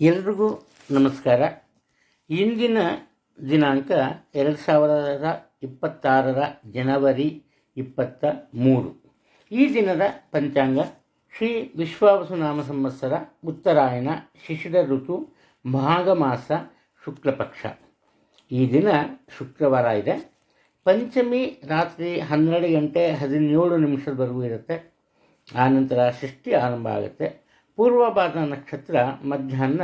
ಎಲ್ರಿಗೂ ನಮಸ್ಕಾರ. ಇಂದಿನ ದಿನಾಂಕ ಎರಡು ಸಾವಿರದ ಇಪ್ಪತ್ತಾರರ ಜನವರಿ ಇಪ್ಪತ್ತ ಮೂರು. ಈ ದಿನದ ಪಂಚಾಂಗ ಶ್ರೀ ವಿಶ್ವಾವಸು ನಾಮ ಸಂವತ್ಸರ ಉತ್ತರಾಯಣ ಶಿಶಿರ ಋತು ಮಾಘ ಮಾಸ ಶುಕ್ಲಪಕ್ಷ. ಈ ದಿನ ಶುಕ್ರವಾರ ಇದೆ. ಪಂಚಮಿ ರಾತ್ರಿ ಹನ್ನೆರಡು ಗಂಟೆ ಹದಿನೇಳು ನಿಮಿಷದವರೆಗೂ ಇರುತ್ತೆ. ಆನಂತರ ಷಷ್ಠಿ ಆರಂಭ ಆಗುತ್ತೆ. ಪೂರ್ವಭಾದ ನಕ್ಷತ್ರ ಮಧ್ಯಾಹ್ನ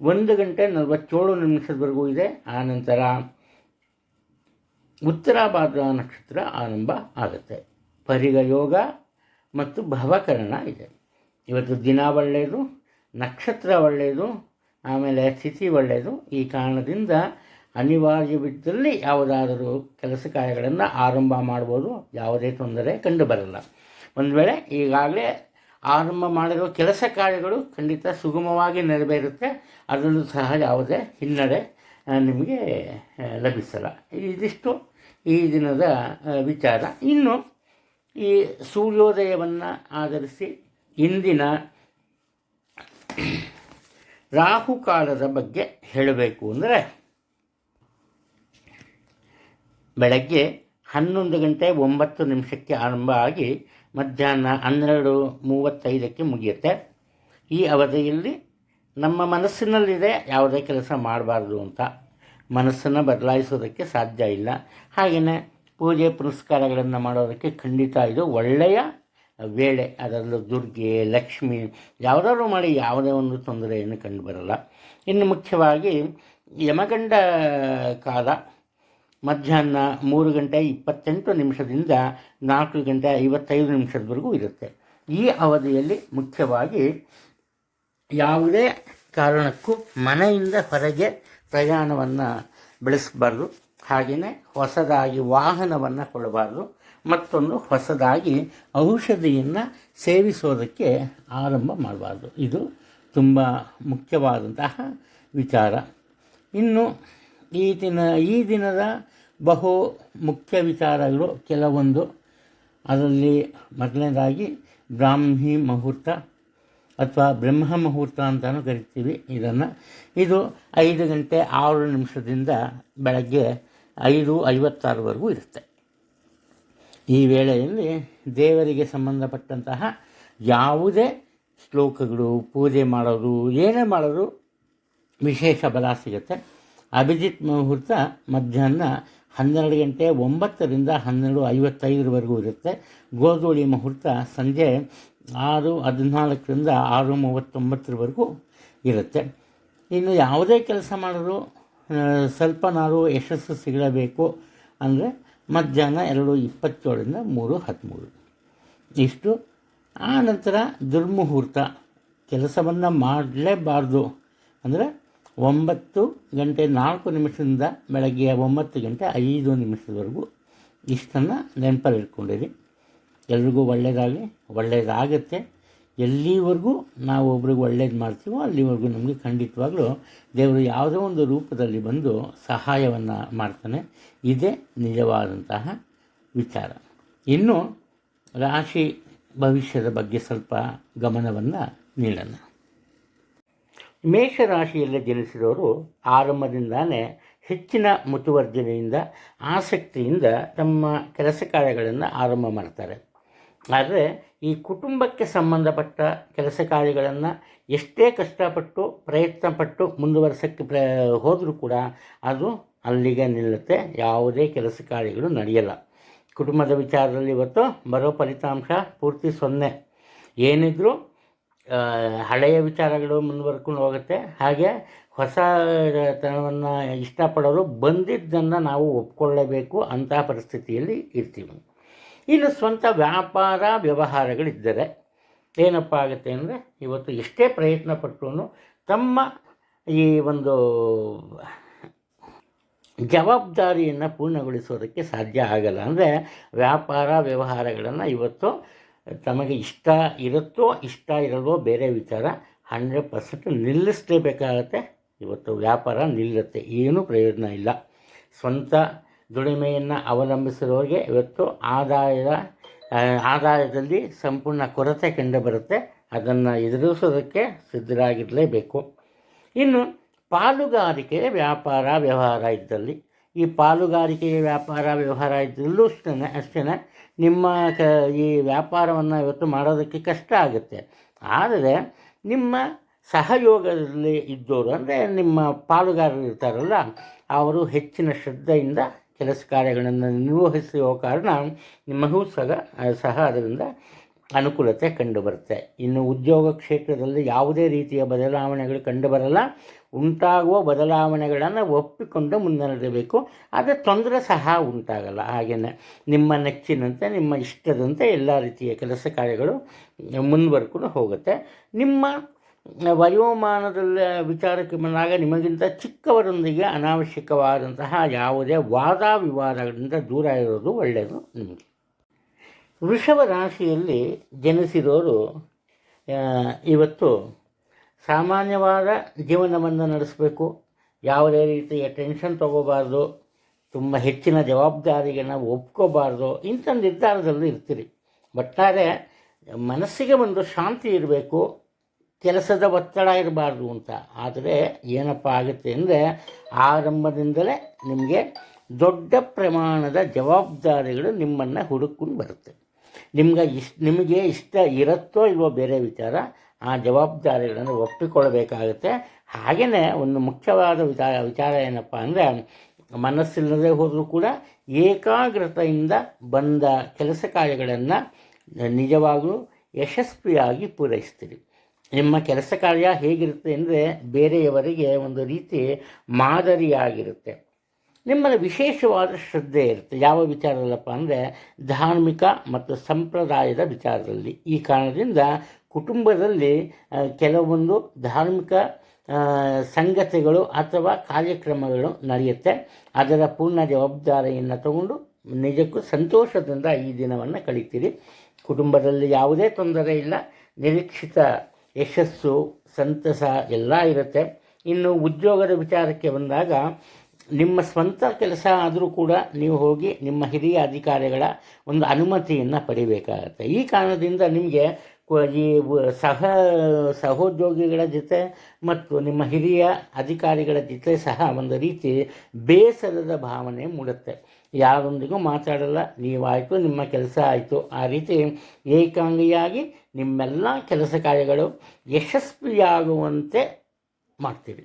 ಒಂದು ಗಂಟೆ ನಲವತ್ತೇಳು ನಿಮಿಷದವರೆಗೂ ಇದೆ. ಆನಂತರ ಉತ್ತರಾಭಾದ ನಕ್ಷತ್ರ ಆರಂಭ ಆಗುತ್ತೆ. ಪರಿಗ ಯೋಗ ಮತ್ತು ಭವಕರಣ ಇದೆ. ಇವತ್ತು ದಿನ ಒಳ್ಳೆಯದು, ನಕ್ಷತ್ರ ಒಳ್ಳೆಯದು, ಆಮೇಲೆ ಸ್ಥಿತಿ ಒಳ್ಳೆಯದು. ಈ ಕಾರಣದಿಂದ ಅನಿವಾರ್ಯವಿದ್ದಲ್ಲಿ ಯಾವುದಾದರೂ ಕೆಲಸ ಕಾರ್ಯಗಳನ್ನು ಆರಂಭ ಮಾಡ್ಬೋದು. ಯಾವುದೇ ತೊಂದರೆ ಕಂಡು ಬರಲ್ಲ. ಒಂದು ವೇಳೆ ಈಗಾಗಲೇ ಆರಂಭ ಮಾಡಿರೋ ಕೆಲಸ ಕಾರ್ಯಗಳು ಖಂಡಿತ ಸುಗಮವಾಗಿ ನೆರವೇರುತ್ತೆ. ಅದರಲ್ಲೂ ಸಹ ಯಾವುದೇ ಹಿನ್ನಡೆ ನಿಮಗೆ ಲಭಿಸಲ್ಲ. ಇದಿಷ್ಟು ಈ ದಿನದ ವಿಚಾರ. ಇನ್ನು ಈ ಸೂರ್ಯೋದಯವನ್ನು ಆಧರಿಸಿ ಇಂದಿನ ರಾಹುಕಾಲದ ಬಗ್ಗೆ ಹೇಳಬೇಕು ಅಂದರೆ, ಬೆಳಗ್ಗೆ ಹನ್ನೊಂದು ಗಂಟೆ ಒಂಬತ್ತು ನಿಮಿಷಕ್ಕೆ ಆರಂಭ ಆಗಿ ಮಧ್ಯಾಹ್ನ ಹನ್ನೆರಡು ಮೂವತ್ತೈದಕ್ಕೆ ಮುಗಿಯುತ್ತೆ. ಈ ಅವಧಿಯಲ್ಲಿ ನಮ್ಮ ಮನಸ್ಸಿನಲ್ಲಿದೆ ಯಾವುದೇ ಕೆಲಸ ಮಾಡಬಾರ್ದು ಅಂತ. ಮನಸ್ಸನ್ನು ಬದಲಾಯಿಸೋದಕ್ಕೆ ಸಾಧ್ಯ ಇಲ್ಲ. ಹಾಗೆಯೇ ಪೂಜೆ ಪುನಸ್ಕಾರಗಳನ್ನು ಮಾಡೋದಕ್ಕೆ ಖಂಡಿತ ಇದು ಒಳ್ಳೆಯ ವೇಳೆ. ಅದರಲ್ಲೂ ದುರ್ಗೆ, ಲಕ್ಷ್ಮಿ ಯಾವುದಾದ್ರು ಮಾಡಿ ಯಾವುದೇ ಒಂದು ತೊಂದರೆಯನ್ನು ಕಂಡುಬರಲ್ಲ ಇನ್ನು ಮುಖ್ಯವಾಗಿ ಯಮಗಂಡ ಕಾಲ ಮಧ್ಯಾಹ್ನ ಮೂರು ಗಂಟೆ ಇಪ್ಪತ್ತೆಂಟು ನಿಮಿಷದಿಂದ ನಾಲ್ಕು ಗಂಟೆ ಐವತ್ತೈದು ನಿಮಿಷದವರೆಗೂ ಇರುತ್ತೆ. ಈ ಅವಧಿಯಲ್ಲಿ ಮುಖ್ಯವಾಗಿ ಯಾವುದೇ ಕಾರಣಕ್ಕೂ ಮನೆಯಿಂದ ಹೊರಗೆ ಪ್ರಯಾಣವನ್ನು ಬೆಳೆಸಬಾರ್ದು. ಹಾಗೆಯೇ ಹೊಸದಾಗಿ ವಾಹನವನ್ನು ಕೊಡಬಾರ್ದು. ಮತ್ತೊಂದು ಹೊಸದಾಗಿ ಔಷಧಿಯನ್ನು ಸೇವಿಸೋದಕ್ಕೆ ಆರಂಭ ಮಾಡಬಾರ್ದು. ಇದು ತುಂಬ ಮುಖ್ಯವಾದಂತಹ ವಿಚಾರ. ಇನ್ನು ಈ ದಿನ, ಈ ದಿನದ ಬಹು ಮುಖ್ಯ ವಿಚಾರಗಳು ಕೆಲವೊಂದು. ಅದರಲ್ಲಿ ಮೊದಲನೇದಾಗಿ ಬ್ರಾಹ್ಮಿ ಮುಹೂರ್ತ ಅಥವಾ ಬ್ರಹ್ಮ ಮುಹೂರ್ತ ಅಂತಲೂ ಕರಿತೀವಿ ಇದನ್ನು. ಇದು ಐದು ಗಂಟೆ ಆರು ನಿಮಿಷದಿಂದ ಬೆಳಗ್ಗೆ ಐದು ಐವತ್ತಾರುವರೆಗೂ ಇರುತ್ತೆ. ಈ ವೇಳೆಯಲ್ಲಿ ದೇವರಿಗೆ ಸಂಬಂಧಪಟ್ಟಂತಹ ಯಾವುದೇ ಶ್ಲೋಕಗಳು, ಪೂಜೆ ಮಾಡೋದು, ಏನೇ ಮಾಡೋದು ವಿಶೇಷ ಬಲ ಸಿಗುತ್ತೆ. ಅಭಿಜಿತ್ ಮುಹೂರ್ತ ಮಧ್ಯಾಹ್ನ ಹನ್ನೆರಡು ಗಂಟೆ ಒಂಬತ್ತರಿಂದ ಹನ್ನೆರಡು ಐವತ್ತೈದರವರೆಗೂ ಇರುತ್ತೆ. ಗೋಧೂಳಿ ಮುಹೂರ್ತ ಸಂಜೆ ಆರು, ಹದಿನಾಲ್ಕರಿಂದ ಆರು ಮೂವತ್ತೊಂಬತ್ತರವರೆಗೂ ಇರುತ್ತೆ. ಇನ್ನು ಯಾವುದೇ ಕೆಲಸ ಮಾಡಿದ್ರು ಸ್ವಲ್ಪನಾದ್ರು ಯಶಸ್ಸು ಸಿಗಲೇಬೇಕು ಅಂದರೆ ಮಧ್ಯಾಹ್ನ ಎರಡು ಇಪ್ಪತ್ತೇಳರಿಂದ ಮೂರು ಹದಿಮೂರು. ಇಷ್ಟು. ಆ ನಂತರ ದುರ್ಮುಹೂರ್ತ. ಕೆಲಸವನ್ನು ಮಾಡಲೇಬಾರ್ದು ಅಂದರೆ ಒಂಬತ್ತು ಗಂಟೆ ನಾಲ್ಕು ನಿಮಿಷದಿಂದ ಬೆಳಗ್ಗೆ ಒಂಬತ್ತು ಗಂಟೆ ಐದು ನಿಮಿಷದವರೆಗೂ ಇಷ್ಟನ್ನು ನೆನಪಲ್ಲಿ ಇಟ್ಕೊಂಡಿರಿ ಎಲ್ರಿಗೂ ಒಳ್ಳೆಯದಾಗಲಿ ಒಳ್ಳೆಯದಾಗತ್ತೆ ಎಲ್ಲಿವರೆಗೂ ನಾವು ಒಬ್ರಿಗೆ ಒಳ್ಳೇದು ಮಾಡ್ತೀವೋ ಅಲ್ಲಿವರೆಗೂ ನಮಗೆ ಖಂಡಿತವಾಗ್ಲೂ ದೇವರು ಯಾವುದೋ ಒಂದು ರೂಪದಲ್ಲಿ ಬಂದು ಸಹಾಯವನ್ನು ಮಾಡ್ತಾನೆ. ಇದೇ ನಿಜವಾದಂತಹ ವಿಚಾರ. ಇನ್ನು ರಾಶಿ ಭವಿಷ್ಯದ ಬಗ್ಗೆ ಸ್ವಲ್ಪ ಗಮನವನ್ನು ನೀಡೋಣ. ಮೇಷರಾಶಿಯಲ್ಲಿ ಜನಿಸಿದವರು ಆರಂಭದಿಂದಲೇ ಹೆಚ್ಚಿನ ಮುತುವರ್ಜನೆಯಿಂದ ಆಸಕ್ತಿಯಿಂದ ತಮ್ಮ ಕೆಲಸ ಕಾರ್ಯಗಳನ್ನು ಆರಂಭ ಮಾಡ್ತಾರೆ. ಆದರೆ ಈ ಕುಟುಂಬಕ್ಕೆ ಸಂಬಂಧಪಟ್ಟ ಕೆಲಸ ಕಾರ್ಯಗಳನ್ನು ಎಷ್ಟೇ ಕಷ್ಟಪಟ್ಟು, ಪ್ರಯತ್ನಪಟ್ಟು ಮುಂದುವರ್ಸೋಕ್ಕೆ ಪ್ರ, ಹೋದರೂ ಕೂಡ ಅದು ಅಲ್ಲಿಗೆ ನಿಲ್ಲುತ್ತೆ. ಯಾವುದೇ ಕೆಲಸ ಕಾರ್ಯಗಳು ನಡೆಯಲ್ಲ. ಕುಟುಂಬದ ವಿಚಾರದಲ್ಲಿ ಇವತ್ತು ಬರೋ ಫಲಿತಾಂಶ ಪೂರ್ತಿ ಸೊನ್ನೆ. ಏನಿದ್ರೂ ಹಳೆಯ ವಿಚಾರಗಳು ಮುಂದುವರ್ಕೊಂಡು ಹೋಗುತ್ತೆ. ಹಾಗೆ ಹೊಸ ತನವನ್ನು ಇಷ್ಟಪಡೋರು ಬಂದಿದ್ದನ್ನು ನಾವು ಒಪ್ಕೊಳ್ಳಬೇಕು ಅಂತಹ ಪರಿಸ್ಥಿತಿಯಲ್ಲಿ ಇರ್ತೀವಿ. ಇನ್ನು ಸ್ವಂತ ವ್ಯಾಪಾರ ವ್ಯವಹಾರಗಳಿದ್ದರೆ ಏನಪ್ಪ ಆಗುತ್ತೆ ಅಂದರೆ ಇವತ್ತು ಎಷ್ಟೇ ಪ್ರಯತ್ನ ಪಟ್ಟರು ತಮ್ಮ ಈ ಒಂದು ಜವಾಬ್ದಾರಿಯನ್ನು ಪೂರ್ಣಗೊಳಿಸೋದಕ್ಕೆ ಸಾಧ್ಯ ಆಗಲ್ಲ. ಅಂದರೆ ವ್ಯಾಪಾರ ವ್ಯವಹಾರಗಳನ್ನು ಇವತ್ತು ತಮಗೆ ಇಷ್ಟ ಇರುತ್ತೋ ಇಷ್ಟ ಇರಲ್ವೋ ಬೇರೆ ವಿಚಾರ ಹಂಡ್ರೆಡ್ ಪರ್ಸೆಂಟ್ ನಿಲ್ಲಿಸಲೇಬೇಕಾಗತ್ತೆ. ಇವತ್ತು ವ್ಯಾಪಾರ ನಿಲ್ಲುತ್ತೆ, ಏನೂ ಪ್ರಯೋಜನ ಇಲ್ಲ. ಸ್ವಂತ ದುಡಿಮೆಯನ್ನು ಅವಲಂಬಿಸಿರೋರಿಗೆ ಇವತ್ತು ಆದಾಯದ ಆದಾಯದಲ್ಲಿ ಸಂಪೂರ್ಣ ಕೊರತೆ ಕಂಡುಬರುತ್ತೆ ಅದನ್ನು ಎದುರಿಸೋದಕ್ಕೆ ಸಿದ್ಧರಾಗಿರಲೇಬೇಕು. ಇನ್ನು ಪಾಲುಗಾರಿಕೆ ವ್ಯಾಪಾರ ವ್ಯವಹಾರ ಇದ್ದಲ್ಲಿ, ಈ ಪಾಲುಗಾರಿಕೆಯ ವ್ಯಾಪಾರ ವ್ಯವಹಾರ ಇದ್ದಲ್ಲೂ ಅಷ್ಟೇ ಅಷ್ಟೇ ನಿಮ್ಮ ಕ, ಈ ವ್ಯಾಪಾರವನ್ನು ಇವತ್ತು ಮಾಡೋದಕ್ಕೆ ಕಷ್ಟ ಆಗುತ್ತೆ. ಆದರೆ ನಿಮ್ಮ ಸಹಯೋಗದಲ್ಲಿ ಇದ್ದವರು ಅಂದರೆ ನಿಮ್ಮ ಪಾಲುಗಾರರು ಇರ್ತಾರಲ್ಲ, ಅವರು ಹೆಚ್ಚಿನ ಶ್ರದ್ಧೆಯಿಂದ ಕೆಲಸ ಕಾರ್ಯಗಳನ್ನು ನಿರ್ವಹಿಸುವ ಕಾರಣ ನಿಮಗೂ ಸಹ ಸಹ ಅದರಿಂದ ಅನುಕೂಲತೆ ಕಂಡುಬರುತ್ತೆ. ಇನ್ನು ಉದ್ಯೋಗ ಕ್ಷೇತ್ರದಲ್ಲಿ ಯಾವುದೇ ರೀತಿಯ ಬದಲಾವಣೆಗಳು ಕಂಡುಬರಲ್ಲ. ಉಂಟಾಗುವ ಬದಲಾವಣೆಗಳನ್ನು ಒಪ್ಪಿಕೊಂಡು ಮುನ್ನಡೆಯಬೇಕು. ಆದರೆ ತೊಂದರೆ ಸಹ ಉಂಟಾಗಲ್ಲ. ಹಾಗೆಯೇ ನಿಮ್ಮ ನೆಚ್ಚಿನಂತೆ, ನಿಮ್ಮ ಇಷ್ಟದಂತೆ ಎಲ್ಲ ರೀತಿಯ ಕೆಲಸ ಕಾರ್ಯಗಳು ಮುಂದುವರ್ಕೊಂಡು ಹೋಗುತ್ತೆ. ನಿಮ್ಮ ವಯೋಮಾನದಲ್ಲಿ ವಿಚಾರಕ್ಕೆ ಬಂದಾಗ ನಿಮಗಿಂತ ಚಿಕ್ಕವರೊಂದಿಗೆ ಅನಾವಶ್ಯಕವಾದಂತಹ ಯಾವುದೇ ವಾದ ವಿವಾದಗಳಿಂದ ದೂರ ಇರೋದು ಒಳ್ಳೆಯದು ನಿಮಗೆ. ವೃಷಭ ರಾಶಿಯಲ್ಲಿ ಜನಿಸಿರೋರು ಇವತ್ತು ಸಾಮಾನ್ಯವಾದ ಜೀವನವನ್ನು ನಡೆಸಬೇಕು. ಯಾವುದೇ ರೀತಿಯ ಟೆನ್ಷನ್ ತಗೋಬಾರ್ದು. ತುಂಬ ಹೆಚ್ಚಿನ ಜವಾಬ್ದಾರಿಗೆ ನಾವು ಒಪ್ಕೋಬಾರ್ದು. ಇಂಥ ನಿರ್ಧಾರದಲ್ಲಿ ಇರ್ತೀರಿ. ಒಟ್ಟಾರೆ ಮನಸ್ಸಿಗೆ ಒಂದು ಶಾಂತಿ ಇರಬೇಕು. ಕೆಲಸದ ಒತ್ತಡ ಇರಬಾರ್ದು ಅಂತ. ಆದರೆ ಏನಪ್ಪ ಆಗುತ್ತೆ ಅಂದರೆ ಆರಂಭದಿಂದಲೇ ನಿಮಗೆ ದೊಡ್ಡ ಪ್ರಮಾಣದ ಜವಾಬ್ದಾರಿಗಳು ನಿಮ್ಮನ್ನು ಹುಡುಕೊಂಡು ಬರುತ್ತೆ. ನಿಮ್ಗೆ ಇಷ್ಟ ನಿಮಗೆ ಇಷ್ಟ ಇರುತ್ತೋ ಇಲ್ವೋ ಬೇರೆ ವಿಚಾರ, ಆ ಜವಾಬ್ದಾರಿಗಳನ್ನು ಒಪ್ಪಿಕೊಳ್ಳಬೇಕಾಗುತ್ತೆ. ಹಾಗೆಯೇ ಒಂದು ಮುಖ್ಯವಾದ ವಿಚಾರ ವಿಚಾರ ಏನಪ್ಪ ಅಂದರೆ, ಮನಸ್ಸಿಲ್ಲದೆ ಹೋದರೂ ಕೂಡ ಏಕಾಗ್ರತೆಯಿಂದ ಬಂದ ಕೆಲಸ ಕಾರ್ಯಗಳನ್ನು ನಿಜವಾಗಲೂ ಯಶಸ್ವಿಯಾಗಿ ಪೂರೈಸ್ತೀರಿ. ನಿಮ್ಮ ಕೆಲಸ ಕಾರ್ಯ ಹೇಗಿರುತ್ತೆ ಅಂದರೆ ಬೇರೆಯವರಿಗೆ ಒಂದು ರೀತಿ ಮಾದರಿಯಾಗಿರುತ್ತೆ. ನಿಮ್ಮಲ್ಲಿ ವಿಶೇಷವಾದ ಶ್ರದ್ಧೆ ಇರುತ್ತೆ. ಯಾವ ವಿಚಾರದಲ್ಲಪ್ಪ ಅಂದರೆ ಧಾರ್ಮಿಕ ಮತ್ತು ಸಂಪ್ರದಾಯದ ವಿಚಾರದಲ್ಲಿ. ಈ ಕಾರಣದಿಂದ ಕುಟುಂಬದಲ್ಲಿ ಕೆಲವೊಂದು ಧಾರ್ಮಿಕ ಸಂಗತಿಗಳು ಅಥವಾ ಕಾರ್ಯಕ್ರಮಗಳು ನಡೆಯುತ್ತೆ. ಅದರ ಪೂರ್ಣ ಜವಾಬ್ದಾರಿಯನ್ನು ತಗೊಂಡು ನಿಜಕ್ಕೂ ಸಂತೋಷದಿಂದ ಈ ದಿನವನ್ನು ಕಳೀತೀರಿ. ಕುಟುಂಬದಲ್ಲಿ ಯಾವುದೇ ತೊಂದರೆ ಇಲ್ಲ. ನಿರೀಕ್ಷಿತ ಯಶಸ್ಸು, ಸಂತಸ ಎಲ್ಲ ಇರುತ್ತೆ. ಇನ್ನು ಉದ್ಯೋಗದ ವಿಚಾರಕ್ಕೆ ಬಂದಾಗ ನಿಮ್ಮ ಸ್ವಂತ ಕೆಲಸ ಆದರೂ ಕೂಡ ನೀವು ಹೋಗಿ ನಿಮ್ಮ ಹಿರಿಯ ಅಧಿಕಾರಿಗಳ ಒಂದು ಅನುಮತಿಯನ್ನು ಪಡಿಬೇಕಾಗತ್ತೆ. ಈ ಕಾರಣದಿಂದ ನಿಮಗೆ ಈ ಸಹ ಸಹೋದ್ಯೋಗಿಗಳ ಜೊತೆ ಮತ್ತು ನಿಮ್ಮ ಹಿರಿಯ ಅಧಿಕಾರಿಗಳ ಜೊತೆ ಸಹ ಒಂದು ರೀತಿ ಬೇಸರದ ಭಾವನೆ ಮೂಡುತ್ತೆ. ಯಾರೊಂದಿಗೂ ಮಾತಾಡಲ್ಲ, ನೀವಾಯಿತು, ನಿಮ್ಮ ಕೆಲಸ ಆಯಿತು. ಆ ರೀತಿ ಏಕಾಂಗಿಯಾಗಿ ನಿಮ್ಮೆಲ್ಲ ಕೆಲಸ ಕಾರ್ಯಗಳು ಯಶಸ್ವಿಯಾಗುವಂತೆ ಮಾಡ್ತೀವಿ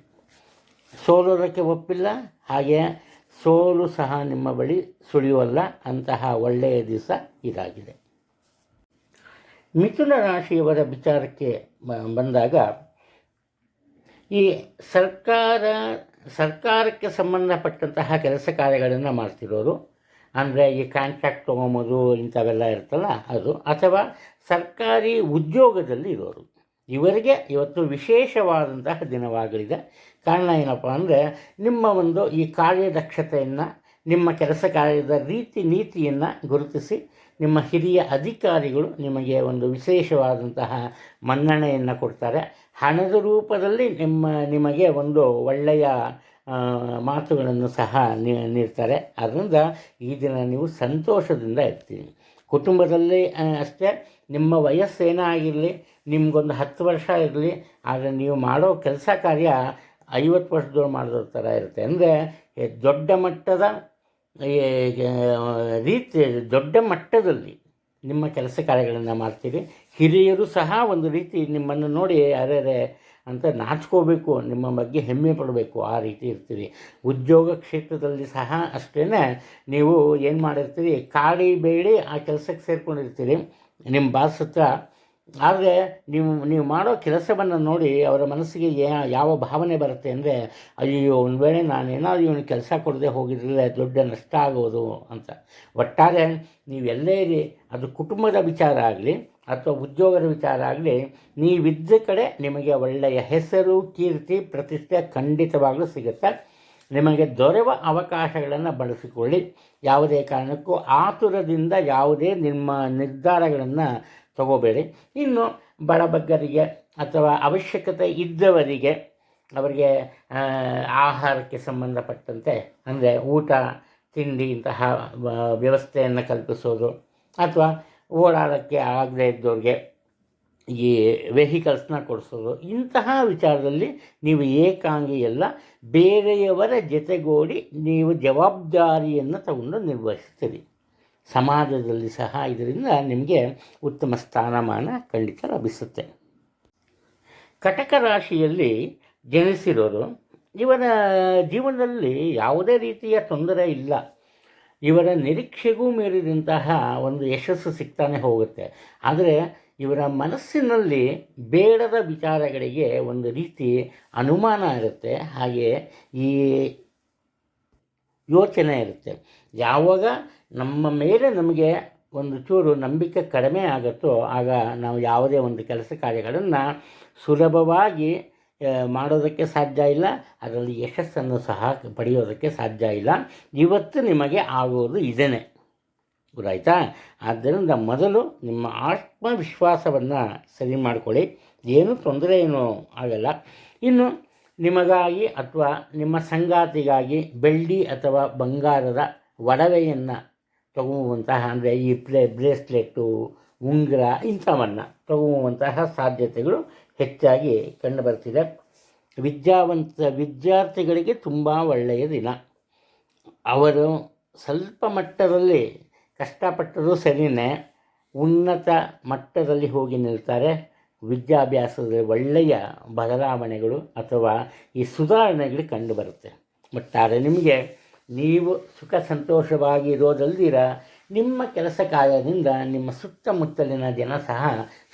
ಸೋಲೋದಕ್ಕೆ ಒಪ್ಪಿಲ್ಲ ಹಾಗೆ ಸೋಲು ಸಹ ನಿಮ್ಮ ಬಳಿ ಸುಳಿಯುವಲ್ಲ ಅಂತಹ ಒಳ್ಳೆಯ ದಿವಸ ಇದಾಗಿದೆ. ಮಿಥುನ ರಾಶಿಯವರ ವಿಚಾರಕ್ಕೆ ಬಂದಾಗ ಈ ಸರ್ಕಾರ, ಸರ್ಕಾರಕ್ಕೆ ಸಂಬಂಧಪಟ್ಟಂತಹ ಕೆಲಸ ಕಾರ್ಯಗಳನ್ನು ಮಾಡ್ತಿರೋರು. ಅಂದರೆ ಈ ಕಾಂಟ್ರಾಕ್ಟ್ ತೊಗೊಂಬೋದು ಇಂಥವೆಲ್ಲ ಇರ್ತಲ್ಲ ಅದು. ಅಥವಾ ಸರ್ಕಾರಿ ಉದ್ಯೋಗದಲ್ಲಿ ಇರೋರು. ಇವರಿಗೆ ಇವತ್ತು ವಿಶೇಷವಾದಂತಹ ದಿನವಾಗಲಿದೆ. ಕಾರಣ ಏನಪ್ಪ ಅಂದರೆ, ನಿಮ್ಮ ಒಂದು ಈ ಕಾರ್ಯದಕ್ಷತೆಯನ್ನು, ನಿಮ್ಮ ಕೆಲಸ ಕಾರ್ಯದ ರೀತಿ ನೀತಿಯನ್ನು ಗುರುತಿಸಿ, ನಿಮ್ಮ ಹಿರಿಯ ಅಧಿಕಾರಿಗಳು ನಿಮಗೆ ಒಂದು ವಿಶೇಷವಾದಂತಹ ಮನ್ನಣೆಯನ್ನು ಕೊಡ್ತಾರೆ. ಹಣದ ರೂಪದಲ್ಲಿ ನಿಮ್ಮ, ನಿಮಗೆ ಒಂದು ಒಳ್ಳೆಯ ಮಾತುಗಳನ್ನು ಸಹ ನೀಡ್ತಾರೆ. ಅದರಿಂದ ಈ ದಿನ ನೀವು ಸಂತೋಷದಿಂದ ಇರ್ತೀವಿ ಕುಟುಂಬದಲ್ಲಿ ಅಷ್ಟೇ, ನಿಮ್ಮ ವಯಸ್ಸೇನೇ ಆಗಿರಲಿ ನಿಮಗೊಂದು ಹತ್ತು ವರ್ಷ ಇರಲಿ, ಆದರೆ ನೀವು ಮಾಡೋ ಕೆಲಸ ಕಾರ್ಯ ಐವತ್ತು ವರ್ಷದವ್ರು ಮಾಡಿದ್ರ ಥರ ಇರುತ್ತೆ. ಅಂದರೆ ದೊಡ್ಡ ಮಟ್ಟದ ರೀತಿ, ದೊಡ್ಡ ಮಟ್ಟದಲ್ಲಿ ನಿಮ್ಮ ಕೆಲಸ ಕಾರ್ಯಗಳನ್ನು ಮಾಡ್ತೀರಿ. ಹಿರಿಯರು ಸಹ ಒಂದು ರೀತಿ ನಿಮ್ಮನ್ನು ನೋಡಿ ಅರೆ ಅಂತ ನಾಚ್ಕೋಬೇಕು, ನಿಮ್ಮ ಬಗ್ಗೆ ಹೆಮ್ಮೆ ಪಡಬೇಕು, ಆ ರೀತಿ ಇರ್ತೀರಿ. ಉದ್ಯೋಗ ಕ್ಷೇತ್ರದಲ್ಲಿ ಸಹ ಅಷ್ಟೇ ನೀವು ಏನು ಮಾಡಿರ್ತೀರಿ ಕಾಡಿ ಬೇಡಿ ಆ ಕೆಲಸಕ್ಕೆ ಸೇರ್ಕೊಂಡಿರ್ತೀರಿ. ನಿಮ್ಮ ಬಾಸ್ ಹತ್ರ ಆದರೆ ನೀವು ನೀವು ಮಾಡೋ ಕೆಲಸವನ್ನು ನೋಡಿ ಅವರ ಮನಸ್ಸಿಗೆ ಯಾವ ಭಾವನೆ ಬರುತ್ತೆ ಅಂದರೆ ಅಯ್ಯೋ ಒಂದು ವೇಳೆ ನಾನೇನಾದರೂ ಇವನು ಕೆಲಸ ಕೊಡದೆ ಹೋಗಿದ್ರೆ ದೊಡ್ಡ ನಷ್ಟ ಆಗೋದು ಅಂತ. ಒಟ್ಟಾರೆ ನೀವೆಲ್ಲೇ ಇರಿ, ಅದು ಕುಟುಂಬದ ವಿಚಾರ ಆಗಲಿ ಅಥವಾ ಉದ್ಯೋಗದ ವಿಚಾರ ಆಗಲಿ, ನೀವಿದ್ದ ಕಡೆ ನಿಮಗೆ ಒಳ್ಳೆಯ ಹೆಸರು, ಕೀರ್ತಿ, ಪ್ರತಿಷ್ಠೆ ಖಂಡಿತವಾಗಲೂ ಸಿಗುತ್ತೆ. ನಿಮಗೆ ದೊರೆವ ಅವಕಾಶಗಳನ್ನು ಬಳಸಿಕೊಳ್ಳಿ. ಯಾವುದೇ ಕಾರಣಕ್ಕೂ ಆತುರದಿಂದ ಯಾವುದೇ ನಿಮ್ಮ ನಿರ್ಧಾರಗಳನ್ನು ತಗೋಬೇಡಿ. ಇನ್ನು ಬಡಬಗ್ಗರಿಗೆ ಅಥವಾ ಅವಶ್ಯಕತೆ ಇದ್ದವರಿಗೆ ಅವರಿಗೆ ಆಹಾರಕ್ಕೆ ಸಂಬಂಧಪಟ್ಟಂತೆ, ಅಂದರೆ ಊಟ, ತಿಂಡಿ ಇಂತಹ ವ್ಯವಸ್ಥೆಯನ್ನು ಕಲ್ಪಿಸೋದು ಅಥವಾ ಓಡಾಡೋಕ್ಕೆ ಆಗದೇ ಇದ್ದವ್ರಿಗೆ ಈ ವೆಹಿಕಲ್ಸ್ನ ಕೊಡಿಸೋದು, ಇಂತಹ ವಿಚಾರದಲ್ಲಿ ನೀವು ಏಕಾಂಗಿ ಎಲ್ಲ ಬೇರೆಯವರ ಜೊತೆಗೂಡಿ ನೀವು ಜವಾಬ್ದಾರಿಯನ್ನು ತಗೊಂಡು ನಿರ್ವಹಿಸ್ತೀರಿ. ಸಮಾಜದಲ್ಲಿ ಸಹ ಇದರಿಂದ ನಿಮಗೆ ಉತ್ತಮ ಸ್ಥಾನಮಾನ ಖಂಡಿತ ಲಭಿಸುತ್ತೆ. ಕಟಕ ರಾಶಿಯಲ್ಲಿ ಜನಿಸಿರೋರು, ಇವರ ಜೀವನದಲ್ಲಿ ಯಾವುದೇ ರೀತಿಯ ತೊಂದರೆ ಇಲ್ಲ. ಇವರ ನಿರೀಕ್ಷೆಗೂ ಮೀರಿದಂತಹ ಒಂದು ಯಶಸ್ಸು ಸಿಗ್ತಾನೆ ಹೋಗುತ್ತೆ. ಆದರೆ ಇವರ ಮನಸ್ಸಿನಲ್ಲಿ ಬೇಡದ ವಿಚಾರಗಳಿಗೆ ಒಂದು ರೀತಿ ಅನುಮಾನ ಇರುತ್ತೆ. ಹಾಗೆ ಈ ಯೋಚನೆ ಇರುತ್ತೆ. ಯಾವಾಗ ನಮ್ಮ ಮೇಲೆ ನಮಗೆ ಒಂದು ಚೂರು ನಂಬಿಕೆ ಕಡಿಮೆ ಆಗುತ್ತೋ, ಆಗ ನಾವು ಯಾವುದೇ ಒಂದು ಕೆಲಸ ಕಾರ್ಯಗಳನ್ನು ಸುಲಭವಾಗಿ ಮಾಡೋದಕ್ಕೆ ಸಾಧ್ಯ ಇಲ್ಲ, ಅದರಲ್ಲಿ ಯಶಸ್ಸನ್ನು ಸಹ ಪಡೆಯೋದಕ್ಕೆ ಸಾಧ್ಯ ಇಲ್ಲ. ಇವತ್ತು ನಿಮಗೆ ಆಗುವುದು ಇದೇನೆ. ಗೊತ್ತಾಯ್ತಾ? ಆದ್ದರಿಂದ ಮೊದಲು ನಿಮ್ಮ ಆತ್ಮವಿಶ್ವಾಸವನ್ನು ಸರಿ ಮಾಡಿಕೊಳ್ಳಿ. ಏನೂ ತೊಂದರೆ ಏನೂ ಆಗಲ್ಲ. ಇನ್ನು ನಿಮಗಾಗಿ ಅಥವಾ ನಿಮ್ಮ ಸಂಗಾತಿಗಾಗಿ ಬೆಳ್ಳಿ ಅಥವಾ ಬಂಗಾರದ ಒಡವೆಯನ್ನು ತಗೊಳ್ಳುವಂತಹ ಅಂದರೆ ಈ ಪ್ಲೇ ಬ್ರೇಸ್ಲೆಟ್ಟು ಉಂಗುರ ಇಂಥವನ್ನು ತಗೊಳ್ಳುವಂತಹ ಸಾಧ್ಯತೆಗಳು ಹೆಚ್ಚಾಗಿ ಕಂಡುಬರ್ತಿದೆ. ವಿದ್ಯಾವಂತ ವಿದ್ಯಾರ್ಥಿಗಳಿಗೆ ತುಂಬ ಒಳ್ಳೆಯ ದಿನ. ಅವರು ಸ್ವಲ್ಪ ಮಟ್ಟದಲ್ಲಿ ಕಷ್ಟಪಟ್ಟರೂ ಸರಿಯೇ ಉನ್ನತ ಮಟ್ಟದಲ್ಲಿ ಹೋಗಿ ನಿಲ್ತಾರೆ. ವಿದ್ಯಾಭ್ಯಾಸದ ಒಳ್ಳೆಯ ಬದಲಾವಣೆಗಳು ಅಥವಾ ಈ ಸುಧಾರಣೆಗಳು ಕಂಡುಬರುತ್ತೆ. ಒಟ್ಟಾರೆ ನಿಮಗೆ ನೀವು ಸುಖ ಸಂತೋಷವಾಗಿ ಇರೋದಲ್ದಿರ, ನಿಮ್ಮ ಕೆಲಸ ಕಾರ್ಯದಿಂದ ನಿಮ್ಮ ಸುತ್ತಮುತ್ತಲಿನ ಜನ ಸಹ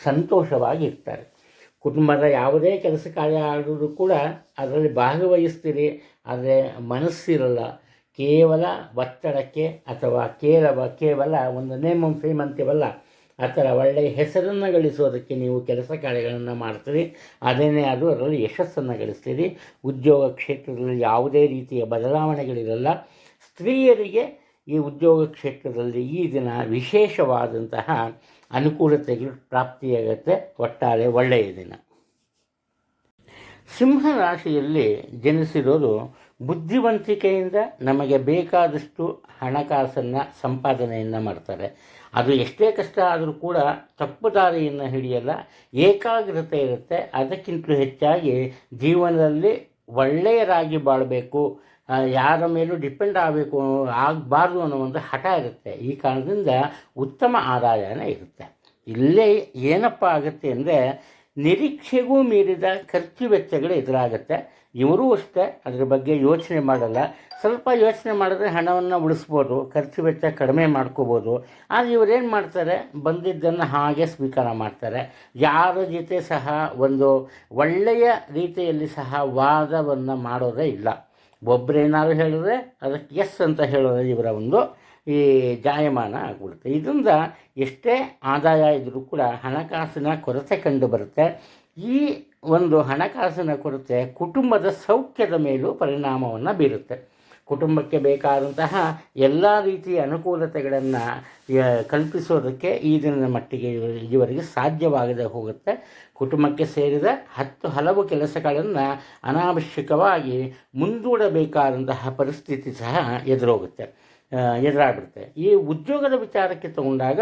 ಸಂತೋಷವಾಗಿ ಇರ್ತಾರೆ. ಕುಟುಂಬದ ಯಾವುದೇ ಕೆಲಸ ಕಾರ್ಯ ಆದರೂ ಕೂಡ ಅದರಲ್ಲಿ ಭಾಗವಹಿಸ್ತೀರಿ, ಆದರೆ ಮನಸ್ಸಿರಲ್ಲ. ಕೇವಲ ಒತ್ತಡಕ್ಕೆ ಅಥವಾ ಕೇವಲ ಕೇವಲ ಒಂದು ನೇಮ ಫೇಮ್ ಅಂತೀವಲ್ಲ ಆ ಥರ ಒಳ್ಳೆಯ ಹೆಸರನ್ನು ಗಳಿಸೋದಕ್ಕೆ ನೀವು ಕೆಲಸ ಕಾರ್ಯಗಳನ್ನು ಮಾಡ್ತೀರಿ. ಅದನ್ನೇ ಅದು ಅದರಲ್ಲಿ ಯಶಸ್ಸನ್ನು ಗಳಿಸ್ತೀರಿ. ಉದ್ಯೋಗ ಕ್ಷೇತ್ರದಲ್ಲಿ ಯಾವುದೇ ರೀತಿಯ ಬದಲಾವಣೆಗಳಿರಲ್ಲ. ಸ್ತ್ರೀಯರಿಗೆ ಈ ಉದ್ಯೋಗ ಕ್ಷೇತ್ರದಲ್ಲಿ ಈ ದಿನ ವಿಶೇಷವಾದಂತಹ ಅನುಕೂಲತೆಗಳು ಪ್ರಾಪ್ತಿಯಾಗುತ್ತೆ. ಒಟ್ಟಾರೆ ಒಳ್ಳೆಯ ದಿನ. ಸಿಂಹ ರಾಶಿಯಲ್ಲಿ ಜನಿಸಿರೋರು ಬುದ್ಧಿವಂತಿಕೆಯಿಂದ ನಮಗೆ ಬೇಕಾದಷ್ಟು ಹಣಕಾಸನ್ನು ಸಂಪಾದನೆಯನ್ನು ಮಾಡ್ತಾರೆ. ಅದು ಎಷ್ಟೇ ಕಷ್ಟ ಆದರೂ ಕೂಡ ತಪ್ಪು ದಾರಿಯನ್ನು ಹಿಡಿಯಲ್ಲ, ಏಕಾಗ್ರತೆ ಇರುತ್ತೆ. ಅದಕ್ಕಿಂತಲೂ ಹೆಚ್ಚಾಗಿ ಜೀವನದಲ್ಲಿ ಒಳ್ಳೆಯರಾಗಿ ಬಾಳಬೇಕು. ಯಾರ ಮೇಲೂ ಡಿಪೆಂಡ್ ಆಗಬೇಕು ಆಗಬಾರ್ದು ಅನ್ನೋ ಒಂದು ಹಠ ಇರುತ್ತೆ. ಈ ಕಾರಣದಿಂದ ಉತ್ತಮ ಆದಾಯನೇ ಇರುತ್ತೆ. ಇಲ್ಲೇ ಏನಪ್ಪ ಆಗುತ್ತೆ ಅಂದರೆ ನಿರೀಕ್ಷೆಗೂ ಮೀರಿದ ಖರ್ಚು ವೆಚ್ಚಗಳು ಎದುರಾಗುತ್ತೆ. ಇವರೂ ಅಷ್ಟೇ, ಅದ್ರ ಬಗ್ಗೆ ಯೋಚನೆ ಮಾಡಲ್ಲ. ಸ್ವಲ್ಪ ಯೋಚನೆ ಮಾಡಿದ್ರೆ ಹಣವನ್ನು ಉಳಿಸ್ಬೋದು, ಖರ್ಚು ವೆಚ್ಚ ಕಡಿಮೆ ಮಾಡ್ಕೋಬೋದು. ಆದರೆ ಇವರೇನು ಮಾಡ್ತಾರೆ? ಬಂದಿದ್ದನ್ನು ಹಾಗೆ ಸ್ವೀಕಾರ ಮಾಡ್ತಾರೆ. ಯಾರ ಜೊತೆ ಸಹ ಒಂದು ಒಳ್ಳೆಯ ರೀತಿಯಲ್ಲಿ ಸಹ ವಾದವನ್ನು ಮಾಡೋದೇ ಇಲ್ಲ. ಒಬ್ಬರೇನಾದ್ರು ಹೇಳಿದ್ರೆ ಅದಕ್ಕೆ ಎಸ್ ಅಂತ ಹೇಳೋದು ಇವರ ಒಂದು ಈ ಜಾಯಮಾನ ಆಗ್ಬಿಡುತ್ತೆ. ಇದರಿಂದ ಎಷ್ಟೇ ಆದಾಯ ಇದ್ದರೂ ಕೂಡ ಹಣಕಾಸಿನ ಕೊರತೆ ಕಂಡು ಬರುತ್ತೆ. ಈ ಒಂದು ಹಣಕಾಸಿನ ಕೊರತೆ ಕುಟುಂಬದ ಸೌಖ್ಯದ ಮೇಲೂ ಪರಿಣಾಮವನ್ನು ಬೀರುತ್ತೆ. ಕುಟುಂಬಕ್ಕೆ ಬೇಕಾದಂತಹ ಎಲ್ಲ ರೀತಿಯ ಅನುಕೂಲತೆಗಳನ್ನು ಕಲ್ಪಿಸೋದಕ್ಕೆ ಈ ದಿನದ ಮಟ್ಟಿಗೆ ಇವ- ಇವರಿಗೆ ಸಾಧ್ಯವಾಗದೆ ಹೋಗುತ್ತೆ. ಕುಟುಂಬಕ್ಕೆ ಸೇರಿದ ಹತ್ತು ಹಲವು ಕೆಲಸಗಳನ್ನು ಅನಾವಶ್ಯಕವಾಗಿ ಮುಂದೂಡಬೇಕಾದಂತಹ ಪರಿಸ್ಥಿತಿ ಸಹ ಎದುರೋಗುತ್ತೆ ಎದುರಾಗುತ್ತೆ ಈ ಉದ್ಯೋಗದ ವಿಚಾರಕ್ಕೆ ತಗೊಂಡಾಗ